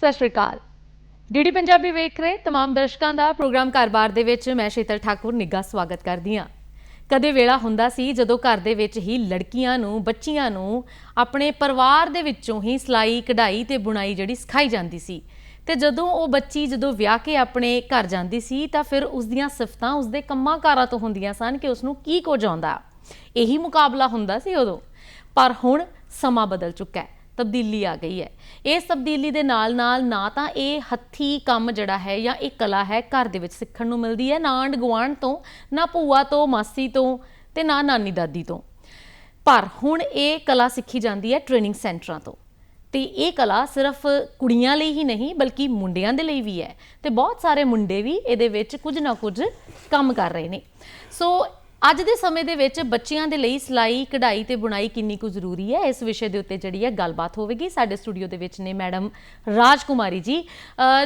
ਸਤਿ ਸ਼੍ਰੀ ਅਕਾਲ ਡੀਡੀ ਪੰਜਾਬੀ ਵੇਖ ਰਹੇ तमाम ਦਰਸ਼ਕਾਂ ਦਾ ਪ੍ਰੋਗਰਾਮ ਘਰ-ਬਾਰ ਦੇ ਵਿੱਚ ਮੈਂ ਸ਼ੀਤਲ ਠਾਕੁਰ ਨਿੱਘਾ ਸਵਾਗਤ ਕਰਦੀ ਹਾਂ ਕਦੇ ਵੇਲਾ ਹੁੰਦਾ ਸੀ ਜਦੋਂ ਘਰ ਦੇ ਵਿੱਚ ਹੀ ਲੜਕੀਆਂ ਨੂੰ ਬੱਚੀਆਂ ਨੂੰ ਆਪਣੇ ਪਰਿਵਾਰ ਦੇ ਵਿੱਚੋਂ ਹੀ ਸਿਲਾਈ ਕਢਾਈ ਤੇ ਬੁਣਾਈ ਜਿਹੜੀ ਸਿਖਾਈ ਜਾਂਦੀ ਸੀ ਤੇ ਜਦੋਂ ਉਹ ਬੱਚੀ ਜਦੋਂ ਵਿਆਹ ਕੇ ਆਪਣੇ ਘਰ ਜਾਂਦੀ ਸੀ ਤਾਂ ਫਿਰ ਉਸ ਦੀਆਂ ਸਿਫਤਾਂ ਉਸ ਦੇ ਕੰਮਾਂ ਕਾਰਾਂ ਤੋਂ ਹੁੰਦੀਆਂ ਸਨ ਕਿ ਉਸ ਨੂੰ ਕੀ ਕੁਝ ਆਉਂਦਾ ਇਹੀ ਮੁਕਾਬਲਾ ਹੁੰਦਾ ਸੀ ਉਦੋਂ ਪਰ ਹੁਣ ਸਮਾਂ ਬਦਲ ਚੁੱਕਾ ਹੈ ਤਬਦੀਲੀ ਆ ਗਈ ਹੈ। ਇਸ ਤਬਦੀਲੀ ਦੇ ਨਾਲ ਨਾਲ ਨਾ ਤਾਂ ਇਹ ਹੱਥੀ ਕੰਮ ਜਿਹੜਾ ਹੈ ਜਾਂ ਇਹ ਕਲਾ ਹੈ ਘਰ ਦੇ ਵਿੱਚ ਸਿੱਖਣ ਨੂੰ ਮਿਲਦੀ ਹੈ, ਨਾ ਆਂਢ ਗੁਆਂਢ ਤੋਂ, ਨਾ ਭੂਆ ਤੋਂ, ਮਾਸੀ ਤੋਂ ਤੇ ਨਾ ਨਾਨੀ ਦਾਦੀ ਤੋਂ। ਪਰ ਹੁਣ ਇਹ ਕਲਾ ਸਿੱਖੀ ਜਾਂਦੀ ਹੈ ਟ੍ਰੇਨਿੰਗ ਸੈਂਟਰਾਂ ਤੋਂ। ਤੇ ਇਹ ਕਲਾ ਸਿਰਫ ਕੁੜੀਆਂ ਲਈ ਹੀ ਨਹੀਂ, ਬਲਕਿ ਮੁੰਡਿਆਂ ਦੇ ਲਈ ਵੀ ਹੈ। ਤੇ ਬਹੁਤ ਸਾਰੇ ਮੁੰਡੇ ਵੀ ਇਹਦੇ ਵਿੱਚ ਕੁਝ ਨਾ ਕੁਝ ਕੰਮ ਕਰ ਰਹੇ ਨੇ। ਸੋ ਅੱਜ ਦੇ ਸਮੇਂ ਦੇ ਵਿੱਚ ਬੱਚਿਆਂ ਦੇ ਲਈ ਸਿਲਾਈ, ਕਢਾਈ ਤੇ ਬੁਣਾਈ ਕਿੰਨੀ ਕੁ ਜ਼ਰੂਰੀ ਹੈ? ਇਸ ਵਿਸ਼ੇ ਦੇ ਉੱਤੇ ਜਿਹੜੀ ਹੈ ਗੱਲਬਾਤ ਹੋਵੇਗੀ। ਸਾਡੇ ਸਟੂਡੀਓ ਦੇ ਵਿੱਚ ਨੇ ਮੈਡਮ ਰਾਜ ਕੁਮਾਰੀ ਜੀ